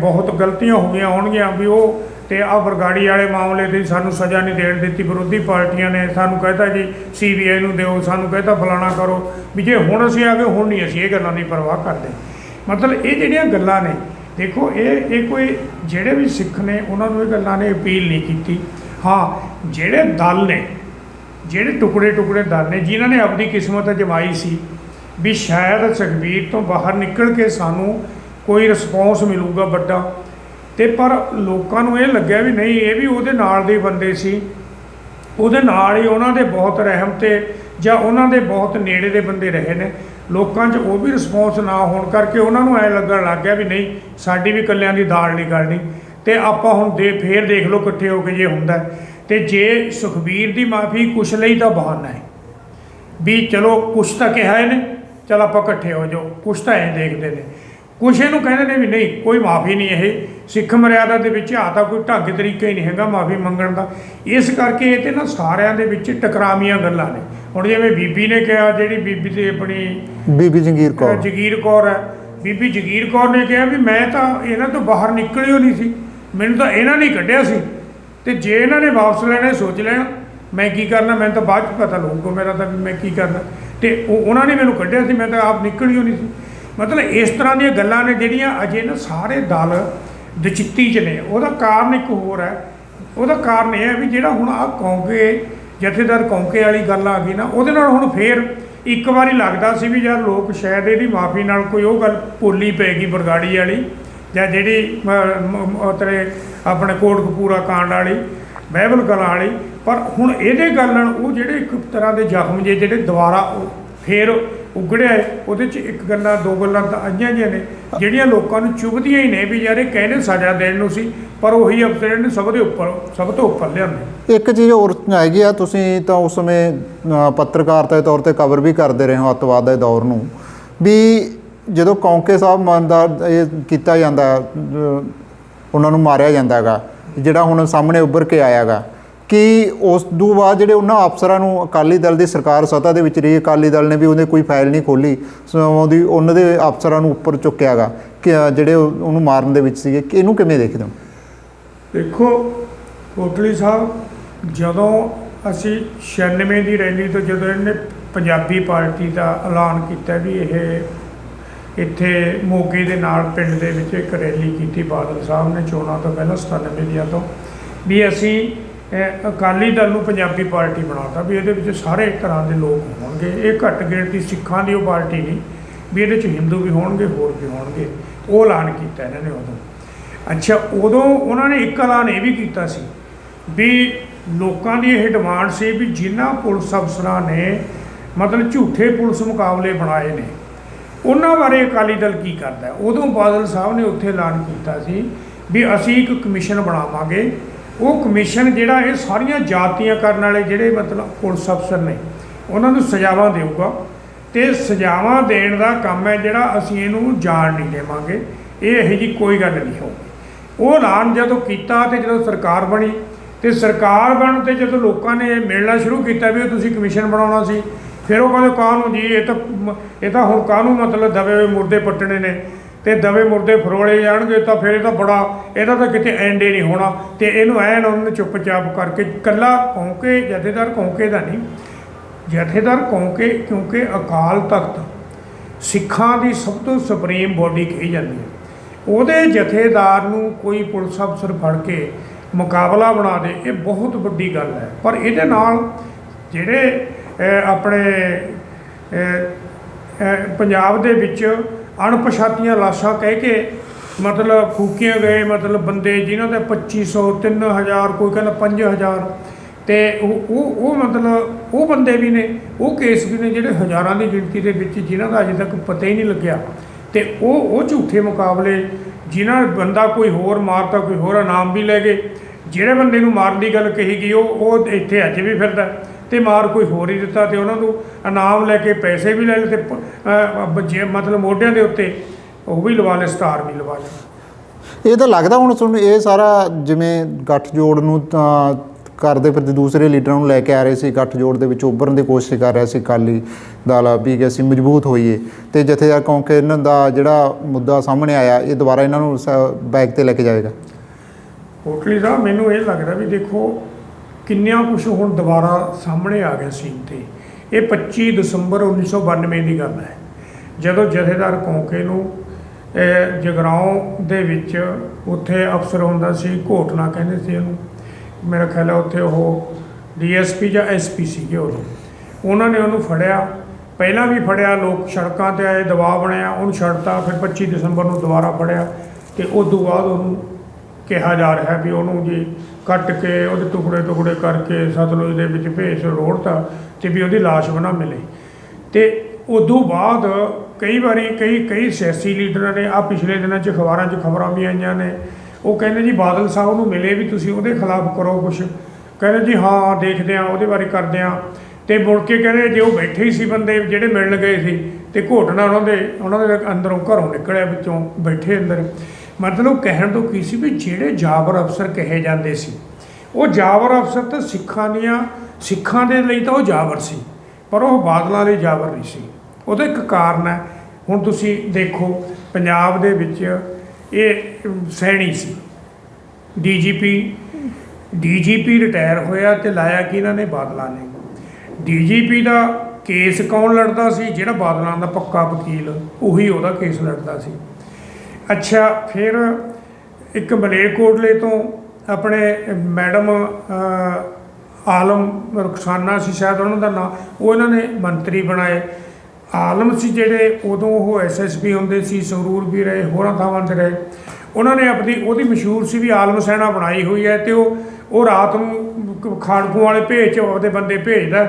ਬਹੁਤ ਗਲਤੀਆਂ ਹੋ ਗਈਆਂ ਹੋਣਗੀਆਂ ਵੀ ਉਹ ਤੇ ਆ ਬਰਗਾੜੀ ਵਾਲੇ ਮਾਮਲੇ ਦੀ ਸਾਨੂੰ ਸਜ਼ਾ ਨਹੀਂ ਦੇਣ ਦਿੱਤੀ। ਵਿਰੋਧੀ ਪਾਰਟੀਆਂ ਨੇ ਸਾਨੂੰ ਕਹਿਤਾ ਜੀ ਸੀਬੀਆਈ ਨੂੰ ਦਿਓ, ਸਾਨੂੰ ਕਹਿਤਾ ਫਲਾਣਾ ਕਰੋ। ਵੀ ਜੇ ਹੁਣ ਅਸੀਂ ਆ ਗਏ, ਹੁਣ ਨਹੀਂ ਅਸੀਂ ਇਹ ਗੱਲਾਂ ਦੀ ਪਰਵਾਹ ਕਰਦੇ। ਮਤਲਬ ਇਹ ਜਿਹੜੀਆਂ ਗੱਲਾਂ ਨੇ, ਦੇਖੋ ਇਹ ਇਹ ਕੋਈ ਜਿਹੜੇ ਵੀ ਸਿੱਖ ਨੇ, ਉਹਨਾਂ ਨੂੰ ਇਹ ਗੱਲਾਂ ਨੇ ਅਪੀਲ ਨਹੀਂ ਕੀਤੀ। ਹਾਂ, ਜਿਹੜੇ ਦਲ ਨੇ, ਜਿਹੜੇ ਟੁਕੜੇ ਟੁਕੜੇ ਦਲ ਨੇ, ਜਿਨ੍ਹਾਂ ਨੇ ਆਪਣੀ ਕਿਸਮਤ ਅਜਮਾਈ ਸੀ ਵੀ ਸ਼ਾਇਦ ਸੁਖਬੀਰ ਤੋਂ ਬਾਹਰ ਨਿਕਲ ਕੇ ਸਾਨੂੰ ਕੋਈ ਰਿਸਪੌਂਸ ਮਿਲੂਗਾ ਵੱਡਾ ਤੇ ਪਰ ਲੋਕਾਂ ਨੂੰ ਇਹ ਲੱਗਿਆ ਵੀ ਨਹੀਂ, ਇਹ ਵੀ ਉਹਦੇ ਨਾਲ ਦੇ ਬੰਦੇ ਸੀ। ਉਹਦੇ ਨਾਲ ਹੀ ਉਹਨਾਂ ਦੇ ਬਹੁਤ ਰਹਿਮ ਤੇ ਜਾਂ ਉਹਨਾਂ ਦੇ ਬਹੁਤ ਨੇੜੇ ਦੇ ਬੰਦੇ ਰਹੇ ਨੇ। ਲੋਕਾਂ 'ਚ ਉਹ ਵੀ ਰਿਸਪੌਂਸ ਨਾ ਹੋਣ ਕਰਕੇ ਉਹਨਾਂ ਨੂੰ ਐ ਲੱਗਣ ਲੱਗ ਗਿਆ ਵੀ ਨਹੀਂ, ਸਾਡੀ ਵੀ ਕੱਲਿਆਂ ਦੀ ਦਾਲ ਨਹੀਂ ਗਲਣੀ ਤੇ ਆਪਾਂ ਹੁਣ ਦੇ, ਫੇਰ ਦੇਖ ਲਓ ਇਕੱਠੇ ਹੋ ਕੇ ਜੇ ਹੁੰਦਾ। ਹੈ। ਤੇ ਜੇ ਸੁਖਬੀਰ ਦੀ ਮਾਫੀ ਕੁਛ ਲਈ ਤਾਂ ਬਹਾਨਾ ਹੈ। ਵੀ ਚਲੋ ਕੁਛ ਤਾਂ ਕਿਹਾ ਇਹਨੇ, ਚਲ ਆਪਾਂ ਇਕੱਠੇ ਹੋ ਜਾਓ। ਕੁਛ ਤਾਂ ਐਂ ਦੇਖਦੇ ਨੇ। ਕੁਛ ਇਹਨੂੰ ਕਹਿੰਦੇ ਨੇ ਵੀ ਨਹੀਂ, ਕੋਈ ਮਾਫੀ ਨਹੀਂ ਇਹ। ਸਿੱਖ ਮਰਿਆਦਾ ਦੇ ਵਿੱਚ ਆ ਤਾਂ ਕੋਈ ਢੰਗ ਤਰੀਕਾ ਹੀ ਨਹੀਂ ਹੈਗਾ ਮਾਫੀ ਮੰਗਣ ਦਾ। ਇਸ ਕਰਕੇ ਇਹ ਤੇ ਨਾ ਸਾਰਿਆਂ ਦੇ ਵਿੱਚ ਟਕਰਾਵੀਆਂ ਗੱਲਾਂ ਨੇ। ਹੁਣ ਜਿਵੇਂ ਬੀਬੀ ਨੇ ਕਿਹਾ ਜਿਹੜੀ ਬੀਬੀ ਤੇ ਆਪਣੀ ਬੀਬੀ ਜੰਗੀਰ ਕੌਰ। ਜਗੀਰ ਕੌਰ ਹੈ। ਬੀਬੀ ਜਗੀਰ ਕੌਰ ਨੇ ਕਿਹਾ ਵੀ ਮੈਂ ਤਾਂ ਇਹਨਾਂ ਤੋਂ ਬਾਹਰ ਨਿਕਲਿਓ ਨਹੀਂ ਸੀ। ਮੈਨੂੰ ਤਾਂ ਇਹਨਾਂ ਨੇ ਕੱਢਿਆ ਸੀ। ਤੇ ਜੇ ਇਹਨਾਂ ਨੇ ਵਾਪਸ ਲੈਣੇ ਸੋਚ ਲੈਣ। ਮੈਂ ਕੀ ਕਰਨਾ? ਮੈਨੂੰ ਤਾਂ ਬਾਅਦ ਚ ਪਤਾ ਲੱਗੂਗਾ ਮੇਰਾ ਤਾਂ ਵੀ ਮੈਂ ਕੀ ਕਰਨਾ। ਤੇ ਉਹ ਉਹਨਾਂ ਨੇ ਮੈਨੂੰ ਕੱਢਿਆ ਸੀ ਮੈਂ ਤਾਂ ਆਪ ਨਿਕਲਿਓ ਨਹੀਂ ਸੀ। ਮਤਲਬ ਇਸ ਤਰ੍ਹਾਂ ਦੀਆਂ ਗੱਲਾਂ ਨੇ ਜਿਹੜੀਆਂ ਅਜੇ ਨਾ ਸਾਰੇ ਦਲ ਦੁਚਿੱਤੀ ਚ ਨੇ ਉਹਦਾ ਕਾਰਨ ਇੱਕ ਹੋਰ ਹੈ। ਉਹਦਾ ਕਾਰਨ ਇਹ ਹੈ ਵੀ ਜਿਹੜਾ ਹੁਣ ਆ ਕੌਂਕੇ, ਜਥੇਦਾਰ ਕੌਂਕੇ ਵਾਲੀ ਗੱਲ ਆ ਗਈ ਨਾ, ਉਹਦੇ ਨਾਲ ਹੁਣ ਫੇਰ ਇੱਕ ਵਾਰੀ ਲੱਗਦਾ ਸੀ ਵੀ ਯਾਰ ਲੋਕ ਸ਼ਾਇਦ ਇਹਦੀ ਮਾਫੀ ਨਾਲ ਕੋਈ ਉਹ ਗੱਲ ਭੁੱਲੀ ਪੈਗੀ ਬਰਗਾੜੀ ਵਾਲੀ ਜਾਂ ਜਿਹੜੀ ਮ- ਮ- ਉਹ ਤੇਰੇ ਆਪਣੇ ਕੋਟਕਪੂਰਾ ਕਾਂਡ ਵਾਲੀ, ਬਹਿਬਲ ਕਲਾਂ ਵਾਲੀ। ਪਰ ਹੁਣ ਇਹਦੇ ਗੱਲ ਨਾਲ ਉਹ ਜਿਹੜੇ ਇੱਕ ਤਰ੍ਹਾਂ ਦੇ ਜ਼ਖਮ ਜੇ ਜਿਹੜੇ ਦੁਬਾਰਾ ਉਹ ਫੇਰ ਉਗੜਿਆ ਹੈ, ਉਹਦੇ ਚ ਇੱਕ ਗੱਲਾਂ ਦੋ ਗੱਲਾਂ ਤਾਂ ਆਈਆਂ ਜਿਹੀਆਂ ਨੇ ਜਿਹੜੀਆਂ ਲੋਕਾਂ ਨੂੰ ਚੁਭਦੀਆਂ ਹੀ ਨੇ ਵੀ ਯਾਰ ਇਹ ਕਹਿੰਦੇ ਸਜ਼ਾ ਦੇਣ ਨੂੰ ਸੀ ਪਰ ਉਹੀ ਅਫਸਰ ਨੇ ਸਭ ਦੇ ਉੱਪਰ ਸਭ ਤੋਂ ਉੱਪਰ ਲਿਆਂਦੇ ਇੱਕ ਚੀਜ਼ ਹੋਰ ਹੈਗੀ ਆ ਤੁਸੀਂ ਤਾਂ ਉਸ ਸਮੇਂ ਪੱਤਰਕਾਰਤਾ ਦੇ ਤੌਰ ਤੇ ਕਵਰ ਵੀ ਕਰਦੇ ਰਹੇ ਹੋ ਅੱਤਵਾਦ ਦੇ ਦੌਰ ਨੂੰ ਵੀ ਜਦੋਂ ਕੌਂਕੇ ਸਾਹਿਬ ਮਨ ਦਾ ਇਹ ਕੀਤਾ ਜਾਂਦਾ ਉਹਨਾਂ ਨੂੰ ਮਾਰਿਆ ਜਾਂਦਾ ਹੈਗਾ ਜਿਹੜਾ ਹੁਣ ਸਾਹਮਣੇ ਉੱਭਰ ਕੇ ਆਇਆਗਾ ਕਿ ਉਸ ਤੋਂ ਬਾਅਦ ਜਿਹੜੇ ਉਹਨਾਂ ਅਫਸਰਾਂ ਨੂੰ ਅਕਾਲੀ ਦਲ ਦੀ ਸਰਕਾਰ ਸੱਤਾ ਦੇ ਵਿੱਚ ਰਹੀ, ਅਕਾਲੀ ਦਲ ਨੇ ਵੀ ਉਹਨੇ ਕੋਈ ਫਾਈਲ ਨਹੀਂ ਖੋਲੀ ਸੋ ਉਹਦੀ ਉਹਨਾਂ ਦੇ ਅਫਸਰਾਂ ਨੂੰ ਉੱਪਰ ਚੁੱਕਿਆਗਾ ਕਿ ਜਿਹੜੇ ਉਹਨੂੰ ਮਾਰਨ ਦੇ ਵਿੱਚ ਸੀਗੇ। ਇਹਨੂੰ ਕਿਵੇਂ ਦੇਖਦੇ ਹੋ? ਦੇਖੋ, ਕੋਟਲੀ ਸਾਹਿਬ, ਜਦੋਂ ਅਸੀਂ 96 ਦੀ ਰੈਲੀ ਤੋਂ ਜਦੋਂ ਇਹਨੇ ਪੰਜਾਬੀ ਪਾਰਟੀ ਦਾ ਐਲਾਨ ਕੀਤਾ ਵੀ ਇਹ ਇੱਥੇ ਮੋਗੇ ਦੇ ਨਾਲ ਪਿੰਡ ਦੇ ਵਿੱਚ ਇੱਕ ਰੈਲੀ ਕੀਤੀ, ਬਾਦਲ ਸਾਹਿਬ ਨੇ ਚੋਣਾਂ ਤੋਂ ਪਹਿਲਾਂ 97 ਦੀਆਂ ਤੋਂ, ਵੀ ਅਸੀਂ ਅਕਾਲੀ ਦਲ ਨੂੰ ਪੰਜਾਬੀ ਪਾਰਟੀ ਬਣਾਤਾ ਵੀ ਇਹਦੇ ਵਿੱਚ ਸਾਰੇ ਤਰ੍ਹਾਂ ਦੇ ਲੋਕ ਹੋਣਗੇ। ਇਹ ਘੱਟ ਗਿਣਤੀ ਸਿੱਖਾਂ ਦੀ ਉਹ ਪਾਰਟੀ ਨਹੀਂ, ਵੀ ਇਹਦੇ 'ਚ ਹਿੰਦੂ ਵੀ ਹੋਣਗੇ, ਹੋਰ ਵੀ ਹੋਣਗੇ। ਉਹ ਐਲਾਨ ਕੀਤਾ ਇਹਨਾਂ ਨੇ ਉਦੋਂ। ਅੱਛਾ, ਉਦੋਂ ਉਹਨਾਂ ਨੇ ਇੱਕ ਐਲਾਨ ਇਹ ਵੀ ਕੀਤਾ ਸੀ ਵੀ ਲੋਕਾਂ ਦੀ ਇਹ ਡਿਮਾਂਡ ਸੀ ਵੀ ਜਿਨ੍ਹਾਂ ਪੁਲਿਸ ਅਫਸਰਾਂ ਨੇ ਮਤਲਬ ਝੂਠੇ ਪੁਲਿਸ ਮੁਕਾਬਲੇ ਬਣਾਏ ਨੇ, ਉਹਨਾਂ ਬਾਰੇ ਅਕਾਲੀ ਦਲ ਕੀ ਕਰਦਾ ਉਦੋਂ ਬਾਦਲ ਸਾਹਿਬ ਨੇ ਉੱਥੇ ਐਲਾਨ ਕੀਤਾ ਸੀ ਵੀ ਅਸੀਂ ਇੱਕ ਕਮਿਸ਼ਨ ਬਣਾਵਾਂਗੇ ਉਹ ਕਮਿਸ਼ਨ ਜਿਹੜਾ ਇਹ ਸਾਰੀਆਂ ਜਾਤੀਆਂ ਕਰਨ ਵਾਲੇ ਜਿਹੜੇ ਮਤਲਬ ਪੁਲਿਸ ਅਫਸਰ ਨੇ, ਉਹਨਾਂ ਨੂੰ ਸਜ਼ਾਵਾਂ ਦੇਊਗਾ ਤੇ ਸਜ਼ਾਵਾਂ ਦੇਣ ਦਾ ਕੰਮ ਹੈ ਜਿਹੜਾ ਅਸੀਂ ਇਹਨੂੰ ਜਾਣ ਨਹੀਂ ਦੇਵਾਂਗੇ, ਇਹ ਇਹੋ ਜੀ ਕੋਈ ਗੱਲ ਨਹੀਂ ਹੋਊਗੀ। ਉਹ ਐਲਾਨ ਜਦੋਂ ਕੀਤਾ ਤੇ ਜਦੋਂ ਸਰਕਾਰ ਬਣੀ, ਤੇ ਸਰਕਾਰ ਬਣਨ ਤੇ ਜਦੋਂ ਲੋਕਾਂ ਨੇ ਇਹ ਮਿਲਣਾ ਸ਼ੁਰੂ ਕੀਤਾ ਵੀ ਇਹ ਤੁਸੀਂ ਕਮਿਸ਼ਨ ਬਣਾਉਣਾ ਸੀ, ਫਿਰ ਉਹ ਕਹਿੰਦੇ ਕਾਹਨੂੰ ਜੀ, ਇਹ ਤਾਂ ਇਹ ਤਾਂ ਹੁਣ ਕਾਹਨੂੰ ਮਤਲਬ ਦਵੇ ਹੋਏ ਮੁਰਦੇ ਪੱਟਣੇ ਨੇ ਤੇ ਦਵੇ ਮੁਰਦੇ ਫਰੋਲੇ ਜਾਣਗੇ ਤਾਂ ਫਿਰ ਇਹ ਤਾਂ ਬੜਾ, ਇਹਦਾ ਤਾਂ ਕਿਤੇ ਐਂਡ ਹੀ ਨਹੀਂ ਹੋਣਾ। ਤੇ ਇਹਨੂੰ ਐਨ ਉਹਨੂੰ ਨੇ ਚੁੱਪਚਾਪ ਕਰਕੇ ਕੱਲਾ ਕੌਂਕੇ, ਜਥੇਦਾਰ ਕੌਂਕੇ ਦਾ ਨਹੀਂ। ਜਥੇਦਾਰ ਕੌਂਕੇ ਕਿਉਂਕਿ ਅਕਾਲ ਤਖਤ ਸਿੱਖਾਂ ਦੀ ਸਭ ਤੋਂ ਸੁਪਰੀਮ ਬੋਡੀ ਕਹੀ ਜਾਂਦੀ ਹੈ। ਉਹਦੇ ਜਥੇਦਾਰ ਨੂੰ ਕੋਈ ਪੁਲਿਸ ਅਫਸਰ ਫੜ ਕੇ ਮੁਕਾਬਲਾ ਬਣਾ ਦੇ, ਇਹ ਬਹੁਤ ਵੱਡੀ ਗੱਲ ਹੈ। ਪਰ ਇਹਦੇ ਨਾਲ ਜਿਹੜੇ ਆਪਣੇ ਪੰਜਾਬ ਦੇ ਵਿੱਚ ਅਣਪਛਾਤੀਆਂ ਲਾਸ਼ਾਂ ਕਹਿ ਕੇ ਮਤਲਬ ਫੂਕੀਆਂ ਗਏ, ਮਤਲਬ ਬੰਦੇ ਜਿਨ੍ਹਾਂ ਦੇ 2500 3000 ਕੋਈ ਕਹਿੰਦਾ 5000 ਤੇ ਉਹ ਉਹ ਉਹ ਮਤਲਬ ਉਹ ਬੰਦੇ ਵੀ ਨੇ, ਉਹ ਕੇਸ ਵੀ ਨੇ ਜਿਹੜੇ ਹਜ਼ਾਰਾਂ ਦੀ ਗਿਣਤੀ ਦੇ ਵਿੱਚ ਜਿਨ੍ਹਾਂ ਦਾ ਅਜੇ ਤੱਕ ਪਤਾ ਹੀ ਨਹੀਂ ਲੱਗਿਆ। ਤੇ ਉਹ ਉਹ ਝੂਠੇ ਮੁਕਾਬਲੇ ਜਿਨ੍ਹਾਂ ਬੰਦਾ ਕੋਈ ਹੋਰ ਮਾਰਤਾ, ਕੋਈ ਹੋਰ ਇਨਾਮ ਵੀ ਲੈ ਗਏ ਜਿਹੜੇ ਬੰਦੇ ਨੂੰ ਮਾਰਨ ਦੀ ਗੱਲ ਕਹੀ ਗਈ, ਉਹ ਉਹ ਇੱਥੇ ਅੱਜ ਵੀ ਫਿਰਦਾ ਤੇ ਮਾਰ ਕੋਈ ਹੋਰ ਹੀ ਦਿੱਤਾ ਤੇ ਉਹਨਾਂ ਨੂੰ ਇਨਾਮ ਲੈ ਕੇ ਪੈਸੇ ਵੀ ਲੈ ਲਏ ਤੇ ਜੇ ਮਤਲਬ ਮੋਢਿਆਂ ਦੇ ਉੱਤੇ ਉਹ ਵੀ ਲਵਾ ਲਏ, ਸਟਾਰ ਵੀ ਲਵਾ ਲਏ। ਇਹ ਤਾਂ ਲੱਗਦਾ ਹੁਣ ਤੁਹਾਨੂੰ ਇਹ ਸਾਰਾ ਜਿਵੇਂ ਗੱਠਜੋੜ ਨੂੰ ਤਾਂ ਕਰਦੇ ਫਿਰਦੇ ਦੂਸਰੇ ਲੀਡਰਾਂ ਨੂੰ ਲੈ ਕੇ ਆ ਰਹੇ ਸੀ ਗੱਠਜੋੜ ਦੇ ਵਿੱਚ ਉੱਭਰਨ ਦੀ ਕੋਸ਼ਿਸ਼ ਕਰ ਰਿਹਾ ਸੀ ਅਕਾਲੀ ਦਲ, ਵੀ ਕਿ ਅਸੀਂ ਮਜ਼ਬੂਤ ਹੋਈਏ। ਤੇ ਜਥੇਦਾਰ ਕਿਉਂਕਿ ਇਹਨਾਂ ਦਾ ਜਿਹੜਾ ਮੁੱਦਾ ਸਾਹਮਣੇ ਆਇਆ, ਇਹ ਦੁਬਾਰਾ ਇਹਨਾਂ ਨੂੰ ਬੈਕ ਤੇ ਲੈ ਕੇ ਜਾਏਗਾ ਕੋਟਲੀ ਸਾਹਿਬ, ਮੈਨੂੰ ਇਹ ਲੱਗਦਾ ਵੀ ਦੇਖੋ, ਕਿੰਨਿਆਂ ਕੁਝ ਹੁਣ ਦੁਬਾਰਾ ਸਾਹਮਣੇ ਆ ਗਿਆ ਸੀਨ ਤੇ। ਇਹ 25 ਦਸੰਬਰ 1992 ਦੀ ਗੱਲ ਹੈ। ਜਦੋਂ ਜਥੇਦਾਰ ਕੌਂਕੇ ਨੂੰ ਜਗਰਾਉਂ ਦੇ ਵਿੱਚ ਉੱਥੇ ਅਫਸਰ ਹੁੰਦਾ ਸੀ, ਘੋਟਣਾ ਕਹਿੰਦੇ ਸੀ ਉਹਨੂੰ ਮੇਰਾ ਖਿਆਲ ਹੈ ਉੱਥੇ ਉਹ ਡੀਐਸਪੀ ਜਾਂ ਐਸਪੀ ਸੀਗੇ ਉਦੋਂ ਉਹਨਾਂ ਨੇ ਉਹਨੂੰ ਫੜਿਆ। ਪਹਿਲਾਂ ਵੀ ਫੜਿਆ, ਲੋਕ ਸੜਕਾਂ ਤੇ ਆਏ, ਦਬਾਅ ਬਣਿਆ, ਉਹਨੂੰ ਛੱਡਤਾ, ਫਿਰ 25 ਦਸੰਬਰ ਨੂੰ ਦੁਬਾਰਾ ਫੜਿਆ ਤੇ ਉਸ ਤੋਂ ਬਾਅਦ ਉਹਨੂੰ ਕਿਹਾ ਜਾ ਰਿਹਾ ਵੀ ਉਹਨੂੰ ਜੀ ਕੱਟ ਕੇ ਉਹਦੇ ਟੁਕੜੇ ਟੁਕੜੇ ਕਰਕੇ ਸਤਲੁਜ ਦੇ ਵਿੱਚ ਭੇਸ਼ ਰੋੜਤਾ ਤੇ ਵੀ ਉਹਦੀ ਲਾਸ਼ ਬਣਾ ਮਿਲੇ। ਤੇ ਉਦੋਂ ਬਾਅਦ ਕਈ ਵਾਰੀ ਕਈ ਕਈ ਸਿਆਸੀ ਲੀਡਰਾਂ ਨੇ ਆ ਪਿਛਲੇ ਦਿਨਾਂ 'ਚ ਅਖਬਾਰਾਂ 'ਚ ਖਬਰਾਂ ਵੀ ਆਈਆਂ ਨੇ, ਉਹ ਕਹਿੰਦੇ ਜੀ ਬਾਦਲ ਸਾਹਿਬ ਨੂੰ ਮਿਲੇ ਵੀ ਤੁਸੀਂ ਉਹਦੇ ਖਿਲਾਫ ਕਰੋ ਕੁਝ ਕਹਿੰਦੇ ਜੀ ਹਾਂ, ਦੇਖਦੇ ਆ ਉਹਦੇ ਬਾਰੇ ਕਰਦੇ ਆ ਤੇ ਮੁੜ ਕੇ ਕਹਿੰਦੇ ਜੇ ਉਹ ਬੈਠੇ ਹੀ ਸੀ ਬੰਦੇ ਜਿਹੜੇ ਮਿਲਣ ਗਏ ਸੀ ਤੇ ਘੋਟਣਾ ਉਹਨਾਂ ਦੇ ਉਹਨਾਂ ਦੇ ਅੰਦਰੋਂ ਘਰੋਂ ਨਿਕਲਿਆ ਵਿੱਚੋਂ ਬੈਠੇ ਅੰਦਰ। ਮਤਲਬ ਕਹਿਣ ਤੋਂ ਕੀ ਸੀ ਵੀ ਜਿਹੜੇ ਜਾਬਰ ਅਫਸਰ ਕਹੇ ਜਾਂਦੇ ਸੀ, ਉਹ ਜਾਬਰ ਅਫਸਰ ਤਾਂ ਸਿੱਖਾਂ ਦੀਆਂ, ਸਿੱਖਾਂ ਦੇ ਲਈ ਤਾਂ ਉਹ ਜਾਬਰ ਸੀ, ਪਰ ਉਹ ਬਾਦਲਾਂ ਲਈ ਜਾਬਰ ਨਹੀਂ ਸੀ। ਉਹਦਾ ਇੱਕ ਕਾਰਨ ਹੈ, ਹੁਣ ਤੁਸੀਂ ਦੇਖੋ ਪੰਜਾਬ ਦੇ ਵਿੱਚ ਇਹ ਸੈਣੀ ਸੀ। ਡੀਜੀਪੀ ਡੀਜੀਪੀ ਰਿਟਾਇਰ ਹੋਇਆ ਤੇ ਲਾਇਆ ਕਿ ਇਹਨਾਂ ਨੇ ਬਾਦਲਾਂ ਨੇ। ਡੀਜੀਪੀ ਦਾ ਕੇਸ ਕੌਣ ਲੜਦਾ ਸੀ, ਜਿਹੜਾ ਬਾਦਲਾਂ ਦਾ ਪੱਕਾ ਵਕੀਲ, ਉਹੀ ਉਹਦਾ ਕੇਸ ਲੜਦਾ ਸੀ। ਅੱਛਾ, ਫਿਰ ਇੱਕ ਮਲੇਰਕੋਟਲੇ ਤੋਂ ਆਪਣੇ ਮੈਡਮ ਆਲਮ ਰੁਖਸਾਨਾ ਸੀ, ਸ਼ਾਇਦ ਉਹਨਾਂ ਦਾ ਨਾਮ ਉਹ ਇਹਨਾਂ ਨੇ ਮੰਤਰੀ ਬਣਾਏ। ਆਲਮ ਸੀ ਜਿਹੜੇ, ਉਦੋਂ ਉਹ ਐਸਐਸਪੀ ਹੁੰਦੇ ਸੀ, ਸੰਗਰੂਰ ਵੀ ਰਹੇ, ਹੋਰਾਂ ਥਾਵਾਂ ਤੇ ਰਹੇ। ਉਹਨਾਂ ਨੇ ਆਪਣੀ, ਉਹਦੀ ਮਸ਼ਹੂਰ ਸੀ ਵੀ ਆਲਮ ਸੈਨਾ ਬਣਾਈ ਹੋਈ ਹੈ ਤੇ ਉਹ ਉਹ ਰਾਤ ਨੂੰ ਖਾੜਕੂ ਵਾਲੇ ਭੇਜ ਚ, ਆਪਦੇ ਬੰਦੇ ਭੇਜਦਾ,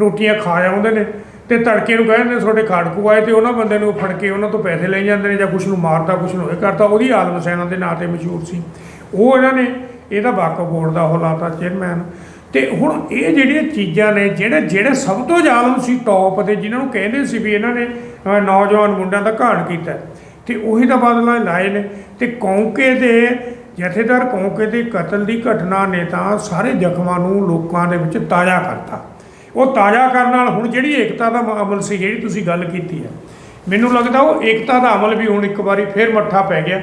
ਰੋਟੀਆਂ ਖਾ ਆਉਂਦੇ ਨੇ। ਤੇ ਤੜਕੇ ਨੂੰ ਕਹਿੰਦੇ ਤੁਹਾਡੇ ਖਾੜਕੂ ਆਏ ਤੇ ਉਹਨਾਂ ਬੰਦੇ ਨੂੰ ਫੜ ਕੇ ਉਹਨਾਂ ਤੋਂ ਪੈਸੇ ਲੈ ਜਾਂਦੇ ਨੇ ਜਾਂ ਕੁਛ ਨੂੰ ਮਾਰਦਾ, ਕੁਛ ਨੂੰ ਇਹ ਕਰਦਾ। ਉਹਦੀ ਆਲਮ ਸੈਨਾ ਦੇ ਨਾਂ ਤੇ ਮਸ਼ਹੂਰ ਸੀ। ਉਹ ਇਹਨਾਂ ਨੇ ਇਹਦਾ ਵਾਕਫ ਬੋਰਡ ਦਾ ਉਹ ਲਾਤਾ ਚੇਅਰਮੈਨ। ਤੇ ਹੁਣ ਇਹ ਜਿਹੜੀਆਂ ਚੀਜ਼ਾਂ ਨੇ, ਜਿਹੜੇ ਜਿਹੜੇ ਸਭ ਤੋਂ ਜ਼ਾਲਮ ਸੀ ਟੌਪ ਤੇ, ਜਿਨ੍ਹਾਂ ਨੂੰ ਕਹਿੰਦੇ ਸੀ ਵੀ ਇਹਨਾਂ ਨੇ ਨੌਜਵਾਨ ਮੁੰਡਿਆਂ ਦਾ ਘਾਣ ਕੀਤਾ। ਤੇ ਉਹੀ ਤਾਂ ਬਦਲਾ ਲਾਏ ਨੇ। ਤੇ ਕੌਂਕੇ ਦੇ, ਜਥੇਦਾਰ ਕੌਂਕੇ ਦੇ ਕਤਲ ਦੀ ਘਟਨਾ ਨੇ ਤਾਂ ਸਾਰੇ ਜ਼ਖਮਾਂ ਨੂੰ ਲੋਕਾਂ ਦੇ ਵਿੱਚ ਤਾਜ਼ਾ ਕਰਤਾ। ਉਹ ਤਾਜ਼ਾ ਕਰਨ ਨਾਲ ਹੁਣ ਜਿਹੜੀ ਏਕਤਾ ਦਾ ਅਮਲ ਸੀ, ਜਿਹੜੀ ਤੁਸੀਂ ਗੱਲ ਕੀਤੀ ਹੈ, ਮੈਨੂੰ ਲੱਗਦਾ ਉਹ ਏਕਤਾ ਦਾ ਅਮਲ ਵੀ ਹੁਣ ਇੱਕ ਵਾਰੀ ਫੇਰ ਮੱਠਾ ਪੈ ਗਿਆ।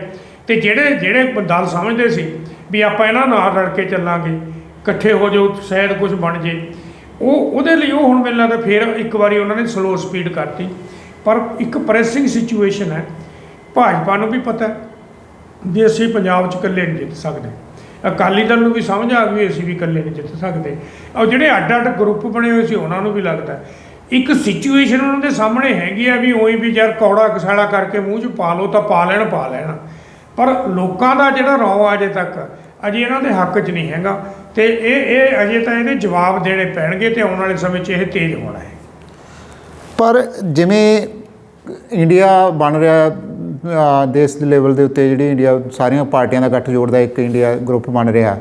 ਤੇ ਜਿਹੜੇ ਜਿਹੜੇ ਦਲ ਸਮਝਦੇ ਸੀ ਵੀ ਆਪਾਂ ਇਹਨਾਂ ਨਾਲ ਰਲ ਕੇ ਚੱਲਾਂਗੇ, ਇਕੱਠੇ ਹੋ ਜਾਓ, ਸ਼ਾਇਦ ਕੁਝ ਬਣ ਜੇ, ਉਹ, ਉਹਦੇ ਲਈ ਉਹ ਹੁਣ ਮੈਨੂੰ ਲੱਗਦਾ ਫੇਰ ਇੱਕ ਵਾਰੀ ਉਹਨਾਂ ਨੇ ਸਲੋ ਸਪੀਡ ਕਰਤੀ। ਪਰ ਇੱਕ ਪ੍ਰੈਸਿੰਗ ਸਿਚੁਏਸ਼ਨ ਹੈ, ਭਾਜਪਾ ਨੂੰ ਵੀ ਪਤਾ ਹੈ ਵੀ ਅਸੀਂ ਪੰਜਾਬ 'ਚ ਇਕੱਲੇ ਨਹੀਂ ਜਿੱਤ ਸਕਦੇ। ਅਕਾਲੀ ਦਲ ਨੂੰ ਵੀ ਸਮਝ ਆ ਗਈ ਵੀ ਅਸੀਂ ਵੀ ਇਕੱਲੇ ਨਹੀਂ ਜਿੱਤ ਸਕਦੇ। ਔਰ ਜਿਹੜੇ ਅੱਡ-ਅੱਡ ਗਰੁੱਪ ਬਣੇ ਹੋਏ ਸੀ, ਉਹਨਾਂ ਨੂੰ ਵੀ ਲੱਗਦਾ। ਇੱਕ ਸਿਚੁਏਸ਼ਨ ਉਹਨਾਂ ਦੇ ਸਾਹਮਣੇ ਹੈਗੀ ਆ ਵੀ ਉਹੀ ਵੀ ਯਾਰ ਕੌੜਾ ਕਸਾਲਾ ਕਰਕੇ ਮੂੰਹ 'ਚ ਪਾ ਲਓ ਤਾਂ ਪਾ ਲੈਣ ਪਾ ਲੈਣ। ਪਰ ਲੋਕਾਂ ਦਾ ਜਿਹੜਾ ਰੌ ਅਜੇ ਤੱਕ, ਅਜੇ ਇਹਨਾਂ ਦੇ ਹੱਕ 'ਚ ਨਹੀਂ ਹੈਗਾ। ਤੇ ਇਹ ਇਹ ਅਜੇ ਤਾਂ ਇਹਦੇ ਜਵਾਬ ਦੇਣੇ ਪੈਣਗੇ ਤੇ ਆਉਣ ਵਾਲੇ ਸਮੇਂ 'ਚ ਇਹ ਤੇਜ਼ ਹੋਣਾ ਹੈ। ਪਰ ਜਿਵੇਂ ਇੰਡੀਆ ਬਣ ਰਿਹਾ ਦੇਸ਼ ਦੇ ਲੈਵਲ ਦੇ ਉੱਤੇ ਜਿਹੜੀ ਇੰਡੀਆ ਸਾਰੀਆਂ ਪਾਰਟੀਆਂ ਦਾ ਇਕੱਠ ਜੋੜਦਾ ਇੱਕ ਇੰਡੀਆ ਗਰੁੱਪ ਬਣ ਰਿਹਾ।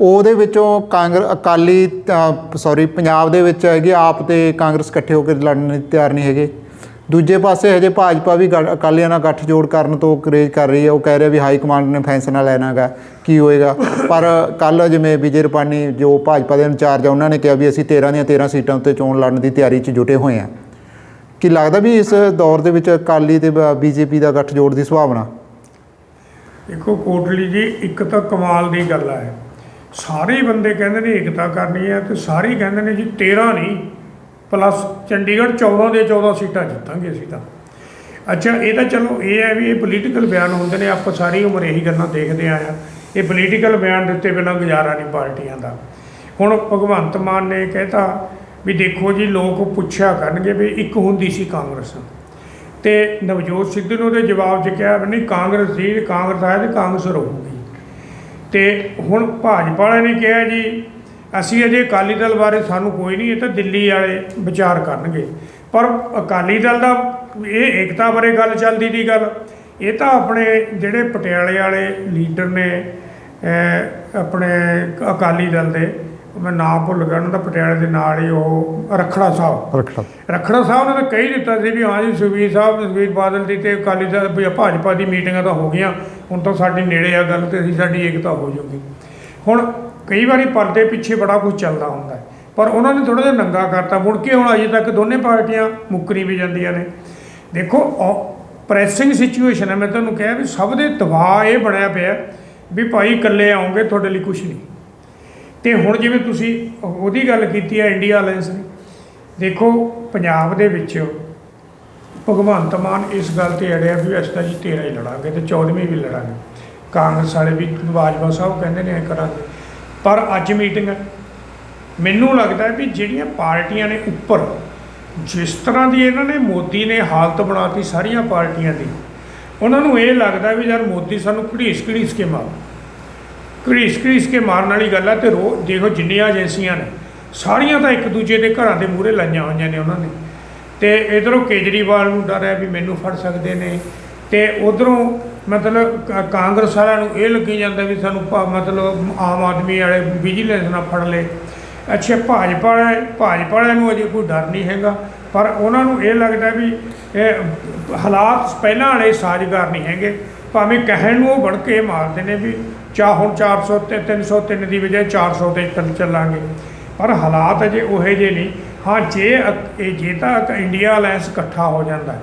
ਉਹਦੇ ਵਿੱਚੋਂ ਕਾਂਗਰ, ਅਕਾਲੀ ਸੌਰੀ ਪੰਜਾਬ ਦੇ ਵਿੱਚ ਹੈਗੇ, ਆਪ ਤੇ ਕਾਂਗਰਸ ਇਕੱਠੇ ਹੋ ਕੇ ਲੜਨ ਲਈ ਤਿਆਰ ਨਹੀਂ ਹੈਗੇ। ਦੂਜੇ ਪਾਸੇ ਹਜੇ ਭਾਜਪਾ ਵੀ ਗ- ਅਕਾਲੀਆਂ ਨਾਲ ਇਕੱਠ ਜੋੜ ਕਰਨ ਤੋਂ ਕਰੇਜ ਕਰ ਰਹੀ ਹੈ। ਉਹ ਕਹਿ ਰਿਹਾ ਵੀ ਹਾਈ ਕਮਾਂਡ ਨੇ ਫੈਸਲਾ ਲੈਣਾ ਗਾ ਕੀ ਹੋਏਗਾ? ਪਰ ਕੱਲ ਜਿਵੇਂ ਵਿਜੇ ਰੁਪਾਣੀ ਜੋ ਭਾਜਪਾ ਦੇ ਇੰਚਾਰਜ ਆ, ਉਹਨਾਂ ਨੇ ਕਿਹਾ ਵੀ ਅਸੀਂ 13 ਦੀਆਂ 13 ਸੀਟਾਂ ਉੱਤੇ ਚੋਣ ਲੜਨ ਦੀ ਤਿਆਰੀ 'ਚ ਜੁਟੇ ਹੋਏ ਹਾਂ। ਕੀ ਲੱਗਦਾ ਵੀ ਇਸ ਦੌਰ ਦੇ ਵਿੱਚ ਅਕਾਲੀ ਤੇ ਬੀਜੇਪੀ ਦਾ ਇਕੱਠ ਦੀ ਸੰਭਾਵਨਾ? ਦੇਖੋ ਕੋਟਲੀ ਜੀ, ਇੱਕ ਤਾਂ ਕਮਾਲ ਦੀ ਗੱਲ ਹੈ। ਸਾਰੇ ਬੰਦੇ ਕਹਿੰਦੇ ਨੇ ਏਕਤਾ ਕਰਨੀ ਹੈ ਤੇ ਸਾਰੇ ਕਹਿੰਦੇ ਨੇ ਜੀ 13 ਨਹੀਂ ਪਲੱਸ ਚੰਡੀਗੜ੍ਹ 14 ਦੇ 14 ਸੀਟਾਂ ਜਿੱਤਾਂਗੇ ਅਸੀਂ ਤਾਂ। ਅੱਛਾ, ਇਹ ਤਾਂ ਚਲੋ ਇਹ ਹੈ ਵੀ ਇਹ ਪੋਲੀਟੀਕਲ ਬਿਆਨ ਹੁੰਦੇ ਨੇ, ਆਪਾਂ ਸਾਰੀ ਉਮਰ ਇਹੀ ਗੱਲਾਂ ਦੇਖਦੇ ਆਏ ਇਹ ਪੋਲੀਟੀਕਲ ਬਿਆਨ ਦਿੱਤੇ ਬਿਨਾਂ ਗੁਜ਼ਾਰਾ ਨਹੀਂ ਪਾਰਟੀਆਂ ਦਾ। ਹੁਣ ਭਗਵੰਤ ਮਾਨ ਨੇ ਕਹਿਤਾ ਵੀ ਦੇਖੋ ਜੀ, ਲੋਕ ਪੁੱਛਿਆ ਕਰਨਗੇ ਵੀ ਇੱਕ ਹੁੰਦੀ ਸੀ ਕਾਂਗਰਸ। ਤੇ ਨਵਜੋਤ ਸਿੱਧੂ ਨੇ ਉਹਦੇ ਜਵਾਬ 'ਚ ਕਿਹਾ ਵੀ ਨਹੀਂ, ਕਾਂਗਰਸ ਸੀ, ਕਾਂਗਰਸ ਆਇਆ ਤੇ ਕਾਂਗਰਸ ਰਹੂਗੀ। ਤੇ ਹੁਣ ਭਾਜਪਾ ਵਾਲਿਆਂ ਨੇ ਕਿਹਾ ਜੀ, ਅਸੀਂ ਅਜੇ ਅਕਾਲੀ ਦਲ ਬਾਰੇ ਸਾਨੂੰ ਕੋਈ ਨਹੀਂ, ਇਹ ਤਾਂ ਦਿੱਲੀ ਵਾਲੇ ਵਿਚਾਰ ਕਰਨਗੇ। ਪਰ ਅਕਾਲੀ ਦਲ ਦਾ ਇਹ ਏਕਤਾ ਬਾਰੇ ਗੱਲ ਚੱਲਦੀ ਦੀ ਗੱਲ, ਇਹ ਤਾਂ ਆਪਣੇ ਜਿਹੜੇ ਪਟਿਆਲੇ ਵਾਲੇ ਲੀਡਰ ਨੇ ਆਪਣੇ ਅਕਾਲੀ ਦਲ ਦੇ ਮੈਂ ਨਾਮ ਭੁੱਲ ਗਿਆ ਉਹਨਾਂ ਦਾ ਪਟਿਆਲੇ ਦੇ ਨਾਲ ਹੀ ਉਹ ਰਖੜਾ ਸਾਹਿਬ। ਰੱਖੜਾ। ਰਖੜਾ ਸਾਹਿਬ ਨੇ ਤਾਂ ਕਹੀ ਦਿੱਤਾ ਸੀ ਵੀ ਹਾਂ ਜੀ ਸੁਖਬੀਰ ਸਾਹਿਬ ਸੁਖਬੀਰ ਬਾਦਲ ਦੀ ਤੇ ਅਕਾਲੀ ਦਲ ਵੀ ਭਾਜਪਾ ਦੀ ਮੀਟਿੰਗਾਂ ਤਾਂ ਹੋ ਗਈਆਂ ਹੁਣ ਤਾਂ ਸਾਡੇ ਨੇੜੇ ਆ ਗੱਲ ਤੇ ਅਸੀਂ ਸਾਡੀ ਏਕਤਾ ਹੋ ਜਾਊਗੀ। ਹੁਣ ਕਈ ਵਾਰੀ ਪਰਦੇ ਪਿੱਛੇ ਬੜਾ ਕੁਝ ਚੱਲਦਾ ਹੁੰਦਾ ਪਰ ਉਹਨਾਂ ਨੇ ਥੋੜਾ ਜਿਹਾ ਨੰਗਾ ਕਰਤਾ ਮੁੜ ਕੇ ਹੁਣ ਅਜੇ ਤੱਕ ਦੋਨੇ ਪਾਰਟੀਆਂ ਮੁੱਕਰੀ ਵੀ ਜਾਂਦੀਆਂ ਨੇ। ਦੇਖੋ ਪ੍ਰੈਸਿੰਗ ਸਿਚੁਏਸ਼ਨ ਹੈ ਮੈਂ ਤੁਹਾਨੂੰ ਕਿਹਾ ਵੀ ਸਭ ਦੇ ਦਬਾਅ ਇਹ ਬਣਿਆ ਪਿਆ ਵੀ ਭਾਈ ਇਕੱਲੇ ਆਉਂਗੇ ਤੁਹਾਡੇ ਲਈ ਕੁਝ ਨਹੀਂ। ਤੇ ਹੁਣ ਜਿਵੇਂ ਤੁਸੀਂ ਉਹਦੀ ਗੱਲ ਕੀਤੀ ਹੈ ਇੰਡੀਆ ਅਲਾਈਅੰਸ ਦੀ, ਦੇਖੋ ਪੰਜਾਬ ਦੇ ਵਿੱਚ ਭਗਵੰਤ ਮਾਨ ਇਸ ਗੱਲ ਤੇ ਅੜਿਆ ਵੀ ਅਸੀਂ ਤਾਂ ਜੀ 13 ਹੀ ਲੜਾਂਗੇ ਤੇ 14ਵੀਂ ਵੀ ਲੜਾਂਗੇ। ਕਾਂਗਰਸ ਵਾਲੇ ਵੀ ਬਾਜਵਾ ਸਾਹਿਬ ਕਹਿੰਦੇ ਨੇ ਐਂ ਕਰਾਂਗੇ। ਪਰ ਅੱਜ ਮੀਟਿੰਗ ਹੈ। ਮੈਨੂੰ ਲੱਗਦਾ ਵੀ ਜਿਹੜੀਆਂ ਪਾਰਟੀਆਂ ਨੇ ਉੱਪਰ, ਜਿਸ ਤਰ੍ਹਾਂ ਦੀ ਇਹਨਾਂ ਨੇ ਮੋਦੀ ਨੇ ਹਾਲਤ ਬਣਾਤੀ ਸਾਰੀਆਂ ਪਾਰਟੀਆਂ ਦੀ, ਉਹਨਾਂ ਨੂੰ ਇਹ ਲੱਗਦਾ ਵੀ ਯਾਰ ਮੋਦੀ ਸਾਨੂੰ ਘੜੀਸ ਘੜੀਸ ਕੇ ਮਾਰ ਘੜੀਸ ਘੜੀਸ ਕੇ ਮਾਰਨ ਵਾਲੀ ਗੱਲ ਹੈ ਤੇ ਰੋ, ਦੇਖੋ ਜਿੰਨੀਆਂ ਏਜੰਸੀਆਂ ਨੇ, ਸਾਰੀਆਂ ਤਾਂ ਇੱਕ ਦੂਜੇ ਦੇ ਘਰਾਂ ਦੇ ਮੂਹਰੇ ਲਾਈਆਂ ਹੋਈਆਂ ਨੇ ਉਹਨਾਂ ਨੇ। ਤੇ ਇਧਰੋਂ ਕੇਜਰੀਵਾਲ ਨੂੰ ਡਰ ਹੈ ਵੀ ਮੈਨੂੰ ਫੜ ਸਕਦੇ ਨੇ। ਤੇ ਉਧਰੋਂ ਮਤਲਬ ਕਾਂਗਰਸ ਵਾਲਿਆਂ ਨੂੰ ਇਹ ਲੱਗੀ ਜਾਂਦਾ ਵੀ ਸਾਨੂੰ ਭਾ- ਮਤਲਬ ਆਮ ਆਦਮੀ ਵਾਲੇ ਵਿਜੀਲੈਂਸ ਨਾਲ ਫੜ ਲਏ ਅੱਛਾ, ਭਾਜਪਾ ਵਾਲੇ, ਭਾਜਪਾ ਵਾਲਿਆਂ ਨੂੰ ਅਜੇ ਕੋਈ ਡਰ ਨਹੀਂ ਹੈਗਾ, ਪਰ ਉਹਨਾਂ ਨੂੰ ਇਹ ਲੱਗਦਾ ਵੀ ਹਾਲਾਤ ਪਹਿਲਾਂ ਵਾਲੇ ਸਾਜ਼ਗਾਰ ਨਹੀਂ ਹੈਗੇ। ਭਾਵੇਂ ਕਹਿਣ ਨੂੰ ਉਹ ਬਣ ਕੇ ਮਾਰਦੇ ਨੇ ਵੀ ਚਾ ਹੁਣ 400 ਤੇ 303 ਦੀ ਬਜਾਏ 400 ਤੇ ਚੱਲ ਚੱਲਾਂਗੇ। ਪਰ ਹਾਲਾਤ ਅਜੇ ਉਹੇ ਜੇ ਨਹੀਂ। ਹਾਂ, ਜੇ ਇਹ ਜੇ ਤਾਂ ਇੰਡੀਆ ਅਲਾਇੰਸ ਇਕੱਠਾ ਹੋ ਜਾਂਦਾ।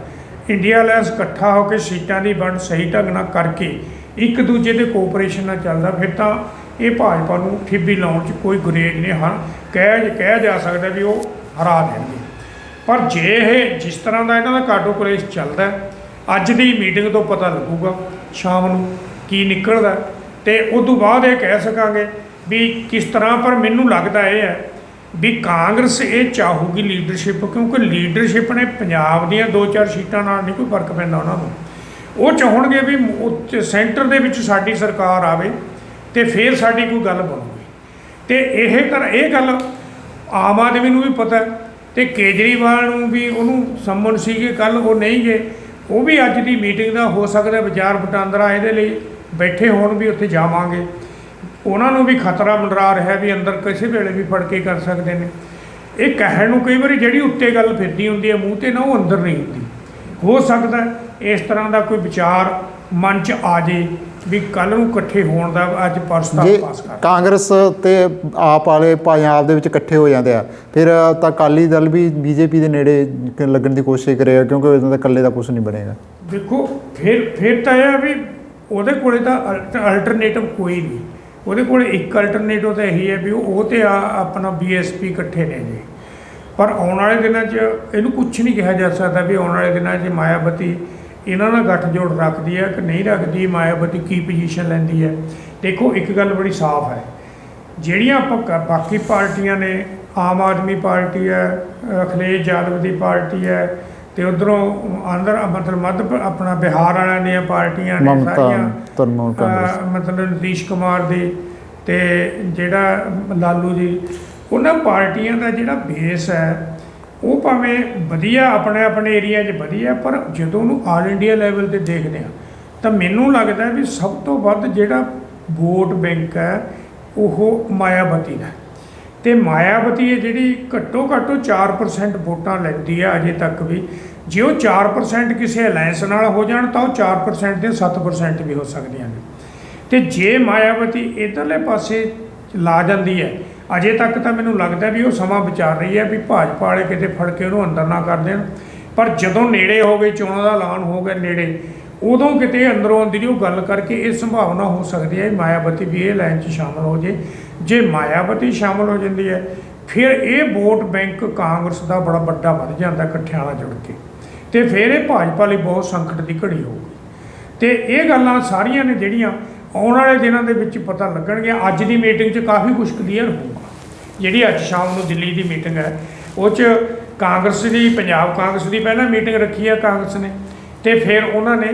ਇੰਡੀਆ ਅਲਾਇੰਸ ਇਕੱਠਾ ਹੋ ਕੇ ਸੀਟਾਂ ਦੀ ਵੰਡ ਸਹੀ ਢੰਗ ਨਾਲ ਕਰਕੇ ਇੱਕ ਦੂਜੇ ਦੇ ਕੋਆਪਰੇਸ਼ਨ ਨਾਲ ਚੱਲਦਾ, ਫਿਰ ਤਾਂ ਇਹ ਭਾਜਪਾ ਨੂੰ ਠਿੱਬੀ ਲਾਉਣ 'ਚ ਕੋਈ ਗੁਰੇਜ ਨਹੀਂ। ਹਾਂ, ਕਹਿ ਕਹਿ ਜਾ ਸਕਦਾ ਵੀ ਉਹ ਹਰਾ ਦੇਣਗੇ। ਪਰ ਜੇ ਇਹ ਜਿਸ ਤਰ੍ਹਾਂ ਦਾ ਇਹਨਾਂ ਦਾ ਕਾਟੋ ਕਲੇਸ਼ ਚੱਲਦਾ, ਅੱਜ ਦੀ ਮੀਟਿੰਗ ਤੋਂ ਪਤਾ ਲੱਗੂਗਾ ਸ਼ਾਮ ਨੂੰ ਕੀ ਨਿਕਲਦਾ। ਤੇ ਉਸ ਤੋਂ ਬਾਅਦ ਇਹ ਕਹਿ ਸਕਾਂਗੇ ਵੀ ਕਿਸ ਤਰ੍ਹਾਂ ਪਰ ਮੈਨੂੰ ਲੱਗਦਾ ਇਹ ਹੈ ਵੀ ਕਾਂਗਰਸ ਇਹ ਚਾਹੂਗੀ ਲੀਡਰਸ਼ਿਪ ਕਿਉਂਕਿ ਲੀਡਰਸ਼ਿਪ ਨੇ ਪੰਜਾਬ ਦੀਆਂ ਦੋ ਚਾਰ ਸੀਟਾਂ ਨਾਲ ਨਹੀਂ ਕੋਈ ਫ਼ਰਕ ਪੈਂਦਾ ਉਹਨਾਂ ਨੂੰ। ਉਹ ਚਾਹਣਗੇ ਵੀ ਉੱਚ ਸੈਂਟਰ ਦੇ ਵਿੱਚ ਸਾਡੀ ਸਰਕਾਰ ਆਵੇ ਤੇ ਫਿਰ ਸਾਡੀ ਕੋਈ ਗੱਲ ਬਣੂਗੀ। ਤੇ ਇਹ ਕਰ ਇਹ ਗੱਲ ਆਮ ਆਦਮੀ ਨੂੰ ਵੀ ਪਤਾ ਹੈ ਤੇ ਕੇਜਰੀਵਾਲ ਨੂੰ ਵੀ ਉਹਨੂੰ ਸੰਮਨ ਸੀਗੇ ਕੱਲ ਉਹ ਨਹੀਂ ਗਏ। ਉਹ ਵੀ ਅੱਜ ਦੀ ਮੀਟਿੰਗ ਦਾ ਹੋ ਸਕਦਾ ਵਿਚਾਰ ਵਟਾਂਦਰਾ ਇਹਦੇ ਲਈ। ਬੈਠੇ ਹੋਣ ਵੀ ਉੱਥੇ ਜਾਵਾਂਗੇ। ਉਹਨਾਂ ਨੂੰ ਵੀ ਖਤਰਾ ਮੰਡਰਾ ਰਿਹਾ ਵੀ ਅੰਦਰ ਕਿਸੇ ਵੇਲੇ ਵੀ ਫੜ ਕੇ ਕਰ ਸਕਦੇ ਨੇ। ਇਹ ਕਹਿਣ ਨੂੰ ਕਈ ਵਾਰੀ ਜਿਹੜੀ ਉੱਤੇ ਗੱਲ ਫਿਰਦੀ ਹੁੰਦੀ ਹੈ ਮੂੰਹ ਤੇ ਨਾ ਉਹ ਅੰਦਰ ਨਹੀਂ ਹੁੰਦੀ। ਹੋ ਸਕਦਾ ਇਸ ਤਰ੍ਹਾਂ ਦਾ ਕੋਈ ਵਿਚਾਰ ਮਨ 'ਚ ਆ ਜੇ ਵੀ ਕੱਲ ਨੂੰ ਇਕੱਠੇ ਹੋਣ ਦਾ ਅੱਜ ਪ੍ਰਸਤਾਵ ਪਾਸ ਕਰ ਕਾਂਗਰਸ ਤੇ ਆਪ ਵਾਲੇ ਪੰਜਾਬ ਦੇ ਵਿੱਚ ਇਕੱਠੇ ਹੋ ਜਾਂਦੇ ਆ ਫਿਰ ਤਾਂ ਅਕਾਲੀ ਦਲ ਵੀ ਬੀਜੇਪੀ ਦੇ ਨੇੜੇ ਲੱਗਣ ਦੀ ਕੋਸ਼ਿਸ਼ ਕਰੇਗਾ ਕਿਉਂਕਿ ਇਹਨਾਂ ਦਾ ਇਕੱਲੇ ਦਾ ਕੁਝ ਨਹੀਂ ਬਣੇਗਾ। ਦੇਖੋ ਫਿਰ ਫਿਰ ਤਾਂ ਇਹ ਵੀ ਉਹਦੇ ਕੋਲੇ ਤਾਂ ਅਲਟਰਨੇਟਿਵ ਕੋਈ ਨਹੀਂ। ਉਹਦੇ ਕੋਲੇ ਇੱਕ ਅਲਟਰਨੇਟਿਵ ਤਾਂ ਇਹੀ ਹੈ ਵੀ ਉਹ ਉਹ ਤੇ ਆ ਆਪਣਾ ਬੀਐਸਪੀ ਇਕੱਠੇ ਨੇ ਜੀ। ਪਰ ਆਉਣ ਵਾਲੇ ਦਿਨਾਂ 'ਚ ਇਹਨੂੰ ਕੁਝ ਨਹੀਂ ਕਿਹਾ ਜਾ ਸਕਦਾ ਵੀ ਆਉਣ ਵਾਲੇ ਦਿਨਾਂ 'ਚ ਮਾਇਆਵਤੀ ਇਹਨਾਂ ਨਾਲ ਗੱਠਜੋੜ ਰੱਖਦੀ ਹੈ ਕਿ ਨਹੀਂ ਰੱਖਦੀ ਮਾਇਆਵਤੀ ਕੀ ਪੋਜੀਸ਼ਨ ਲੈਂਦੀ ਹੈ। ਦੇਖੋ, ਇੱਕ ਗੱਲ ਬੜੀ ਸਾਫ਼ ਹੈ। ਜਿਹੜੀਆਂ ਆਪਾਂ ਕ- ਬਾਕੀ ਪਾਰਟੀਆਂ ਨੇ, ਆਮ ਆਦਮੀ ਪਾਰਟੀ ਹੈ ਅਖਿਲੇਸ਼ ਯਾਦਵ ਦੀ ਪਾਰਟੀ ਹੈ ਤੇ ਉਧਰੋਂ ਅੰਦਰ ਮਤਲਬ ਮੱਧ ਆਪਣਾ ਬਿਹਾਰ ਵਾਲਿਆਂ ਦੀਆਂ ਪਾਰਟੀਆਂ ਨੇ ਮਮਤਾ ਸਾਰੀਆਂ ਤ੍ਰਿਣਮੂਲ ਕਾਂਗਰਸ ਅਹ ਮਤਲਬ ਨਿਤੀਸ਼ ਕੁਮਾਰ ਦੀ ਤੇ ਜਿਹੜਾ ਲਾਲੂ ਜੀ ਉਹਨਾਂ ਪਾਰਟੀਆਂ ਦਾ ਜਿਹੜਾ ਬੇਸ ਹੈ ਉਹ ਭਾਵੇਂ ਵਧੀਆ ਆਪਣੇ ਆਪਣੇ ਏਰੀਆ 'ਚ ਵਧੀਆ ਪਰ ਜਦੋਂ ਉਹਨੂੰ ਆਲ ਇੰਡੀਆ ਲੈਵਲ ਤੇ ਦੇਖਦੇ ਆ ਤਾਂ ਮੈਨੂੰ ਲੱਗਦਾ ਵੀ ਸਭ ਤੋਂ ਵੱਧ ਜਿਹੜਾ ਵੋਟ ਬੈਂਕ ਹੈ ਉਹ ਮਾਇਆਵਤੀ ਦਾ ਹੈ। ਤੇ ਮਾਇਆਵਤੀ ਹੈ ਜਿਹੜੀ ਘੱਟੋ ਘੱਟ ਉਹ 4% ਵੋਟਾਂ ਲੈਂਦੀ ਹੈ ਅਜੇ ਤੱਕ ਵੀ। ਜੇ ਉਹ 4% ਕਿਸੇ ਅਲਾਈਅੰਸ ਨਾਲ ਹੋ ਜਾਣ, ਤਾਂ ਉਹ 4% ਦੇ 7% ਵੀ ਹੋ ਸਕਦੀਆਂ ਨੇ। ਤੇ ਜੇ ਮਾਇਆਵਤੀ ਇਧਰਲੇ ਪਾਸੇ ਲਾ ਜਾਂਦੀ ਹੈ, ਅਜੇ ਤੱਕ ਤਾਂ ਮੈਨੂੰ ਲੱਗਦਾ ਵੀ ਉਹ ਸਮਾਂ ਵਿਚਾਰ ਰਹੀ ਹੈ ਵੀ ਭਾਜਪਾ ਵਾਲੇ ਕਿਤੇ ਫੜ ਕੇ ਉਹਨੂੰ ਅੰਦਰ ਨਾ ਕਰ ਦੇਣ। ਪਰ ਜਦੋਂ ਨੇੜੇ ਹੋ ਗਏ, ਚੋਣਾਂ ਦਾ ਐਲਾਨ ਹੋ ਗਿਆ ਨੇੜੇ, ਉਦੋਂ ਕਿਤੇ ਅੰਦਰੋਂ ਅੰਦਰੀ ਉਹ ਗੱਲ ਕਰਕੇ ਇਹ ਸੰਭਾਵਨਾ ਹੋ ਸਕਦੀ ਹੈ ਮਾਇਆਵਤੀ ਵੀ ਇਹ ਲਾਈਨ 'ਚ ਸ਼ਾਮਲ ਹੋ ਜੇ। ਜੇ ਮਾਇਆਵਤੀ ਸ਼ਾਮਲ ਹੋ ਜਾਂਦੀ ਹੈ, ਫਿਰ ਇਹ ਵੋਟ ਬੈਂਕ ਕਾਂਗਰਸ ਦਾ ਬੜਾ ਵੱਡਾ ਵੱਧ ਜਾਂਦਾ ਇਕੱਠਿਆਂ ਨਾਲ ਜੁੜ ਕੇ। ਤੇ ਫਿਰ ਇਹ ਭਾਜਪਾ ਲਈ ਬਹੁਤ ਸੰਕਟ ਦੀ ਘੜੀ ਹੋਊਗੀ। ਤੇ ਇਹ ਗੱਲਾਂ ਸਾਰੀਆਂ ਨੇ ਜਿਹੜੀਆਂ ਆਉਣ ਵਾਲੇ ਦਿਨਾਂ ਦੇ ਵਿੱਚ ਪਤਾ ਲੱਗਣਗੀਆਂ। ਅੱਜ ਦੀ ਮੀਟਿੰਗ 'ਚ ਕਾਫੀ ਕੁਝ ਕਲੀਅਰ ਹੋਊਗਾ। ਜਿਹੜੀ ਅੱਜ ਸ਼ਾਮ ਨੂੰ ਦਿੱਲੀ ਦੀ ਮੀਟਿੰਗ ਹੈ, ਉਹ 'ਚ ਕਾਂਗਰਸ ਦੀ, ਪੰਜਾਬ ਕਾਂਗਰਸ ਦੀ ਪਹਿਲਾਂ ਮੀਟਿੰਗ ਰੱਖੀ ਹੈ ਕਾਂਗਰਸ ਨੇ। ਤੇ ਫਿਰ ਉਹਨਾਂ ਨੇ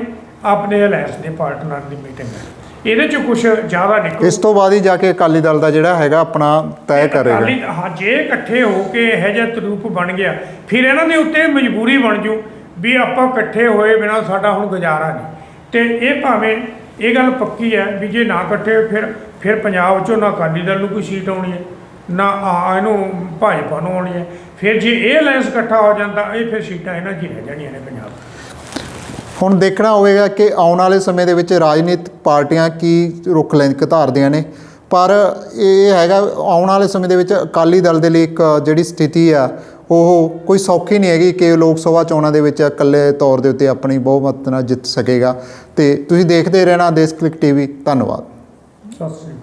ਆਪਣੇ ਅਲਾਇੰਸ ਦੇ ਪਾਰਟਨਰ ਦੀ ਮੀਟਿੰਗ ਹੈ ਇਹਦੇ 'ਚ ਕੁਝ ਜ਼ਿਆਦਾ ਨਿਕਲ। ਇਸ ਤੋਂ ਬਾਅਦ ਹੀ ਜਾ ਕੇ ਅਕਾਲੀ ਦਲ ਦਾ ਜਿਹੜਾ ਹੈਗਾ ਆਪਣਾ ਤੈਅ ਕਰੇਗਾ। ਹਾਂ ਜੇ ਇਕੱਠੇ ਹੋ ਕੇ ਇਹੋ ਜਿਹਾ ਤਰੂਪ ਬਣ ਗਿਆ ਫਿਰ ਇਹਨਾਂ ਦੇ ਉੱਤੇ ਮਜਬੂਰੀ ਬਣ ਜੂ ਵੀ ਆਪਾਂ ਇਕੱਠੇ ਹੋਏ ਬਿਨਾ ਸਾਡਾ ਹੁਣ ਗੁਜ਼ਾਰਾ ਨਹੀਂ। ਤੇ ਇਹ ਭਾਵੇਂ ਇਹ ਗੱਲ ਪੱਕੀ ਹੈ ਵੀ ਜੇ ਨਾ ਇਕੱਠੇ ਫਿਰ ਫਿਰ ਪੰਜਾਬ 'ਚੋਂ ਨਾ ਅਕਾਲੀ ਦਲ ਨੂੰ ਕੋਈ ਸੀਟ ਆਉਣੀ ਹੈ ਨਾ ਆ ਇਹਨੂੰ ਭਾਜਪਾ ਨੂੰ ਆਉਣੀ ਹੈ। ਫਿਰ ਜੇ ਇਹ ਅਲਾਇੰਸ ਇਕੱਠਾ ਹੋ ਜਾਂਦਾ ਇਹ ਫਿਰ ਸੀਟਾਂ ਇਹਨਾਂ ਹੀ ਰਹਿ ਜਾਣੀਆਂ ਨੇ ਪੰਜਾਬ। ਹੁਣ ਦੇਖਣਾ ਹੋਵੇਗਾ ਕਿ ਆਉਣ ਵਾਲੇ ਸਮੇਂ ਦੇ ਵਿੱਚ ਰਾਜਨੀਤਿਕ ਪਾਰਟੀਆਂ ਕੀ ਰੁਖ ਲੈ ਧਾਰਦੀਆਂ ਨੇ। ਪਰ ਇਹ ਹੈਗਾ ਆਉਣ ਵਾਲੇ ਸਮੇਂ ਦੇ ਵਿੱਚ ਅਕਾਲੀ ਦਲ ਦੇ ਲਈ ਇੱਕ ਜਿਹੜੀ ਸਥਿਤੀ ਆ, ਉਹ ਕੋਈ ਸੌਖੀ ਨਹੀਂ ਹੈਗੀ ਕਿ ਲੋਕ ਸਭਾ ਚੋਣਾਂ ਦੇ ਵਿੱਚ ਇਕੱਲੇ ਤੌਰ ਦੇ ਉੱਤੇ ਆਪਣੀ ਬਹੁਮਤ ਨਾਲ ਜਿੱਤ ਸਕੇਗਾ। ਤੇ ਤੁਸੀਂ ਦੇਖਦੇ ਰਹਿਣਾ ਦੇਸ਼ ਕਲਿੱਕ ਟੀਵੀ। ਧੰਨਵਾਦ। ਸਤਿ ਸ੍ਰੀ ਅਕਾਲ।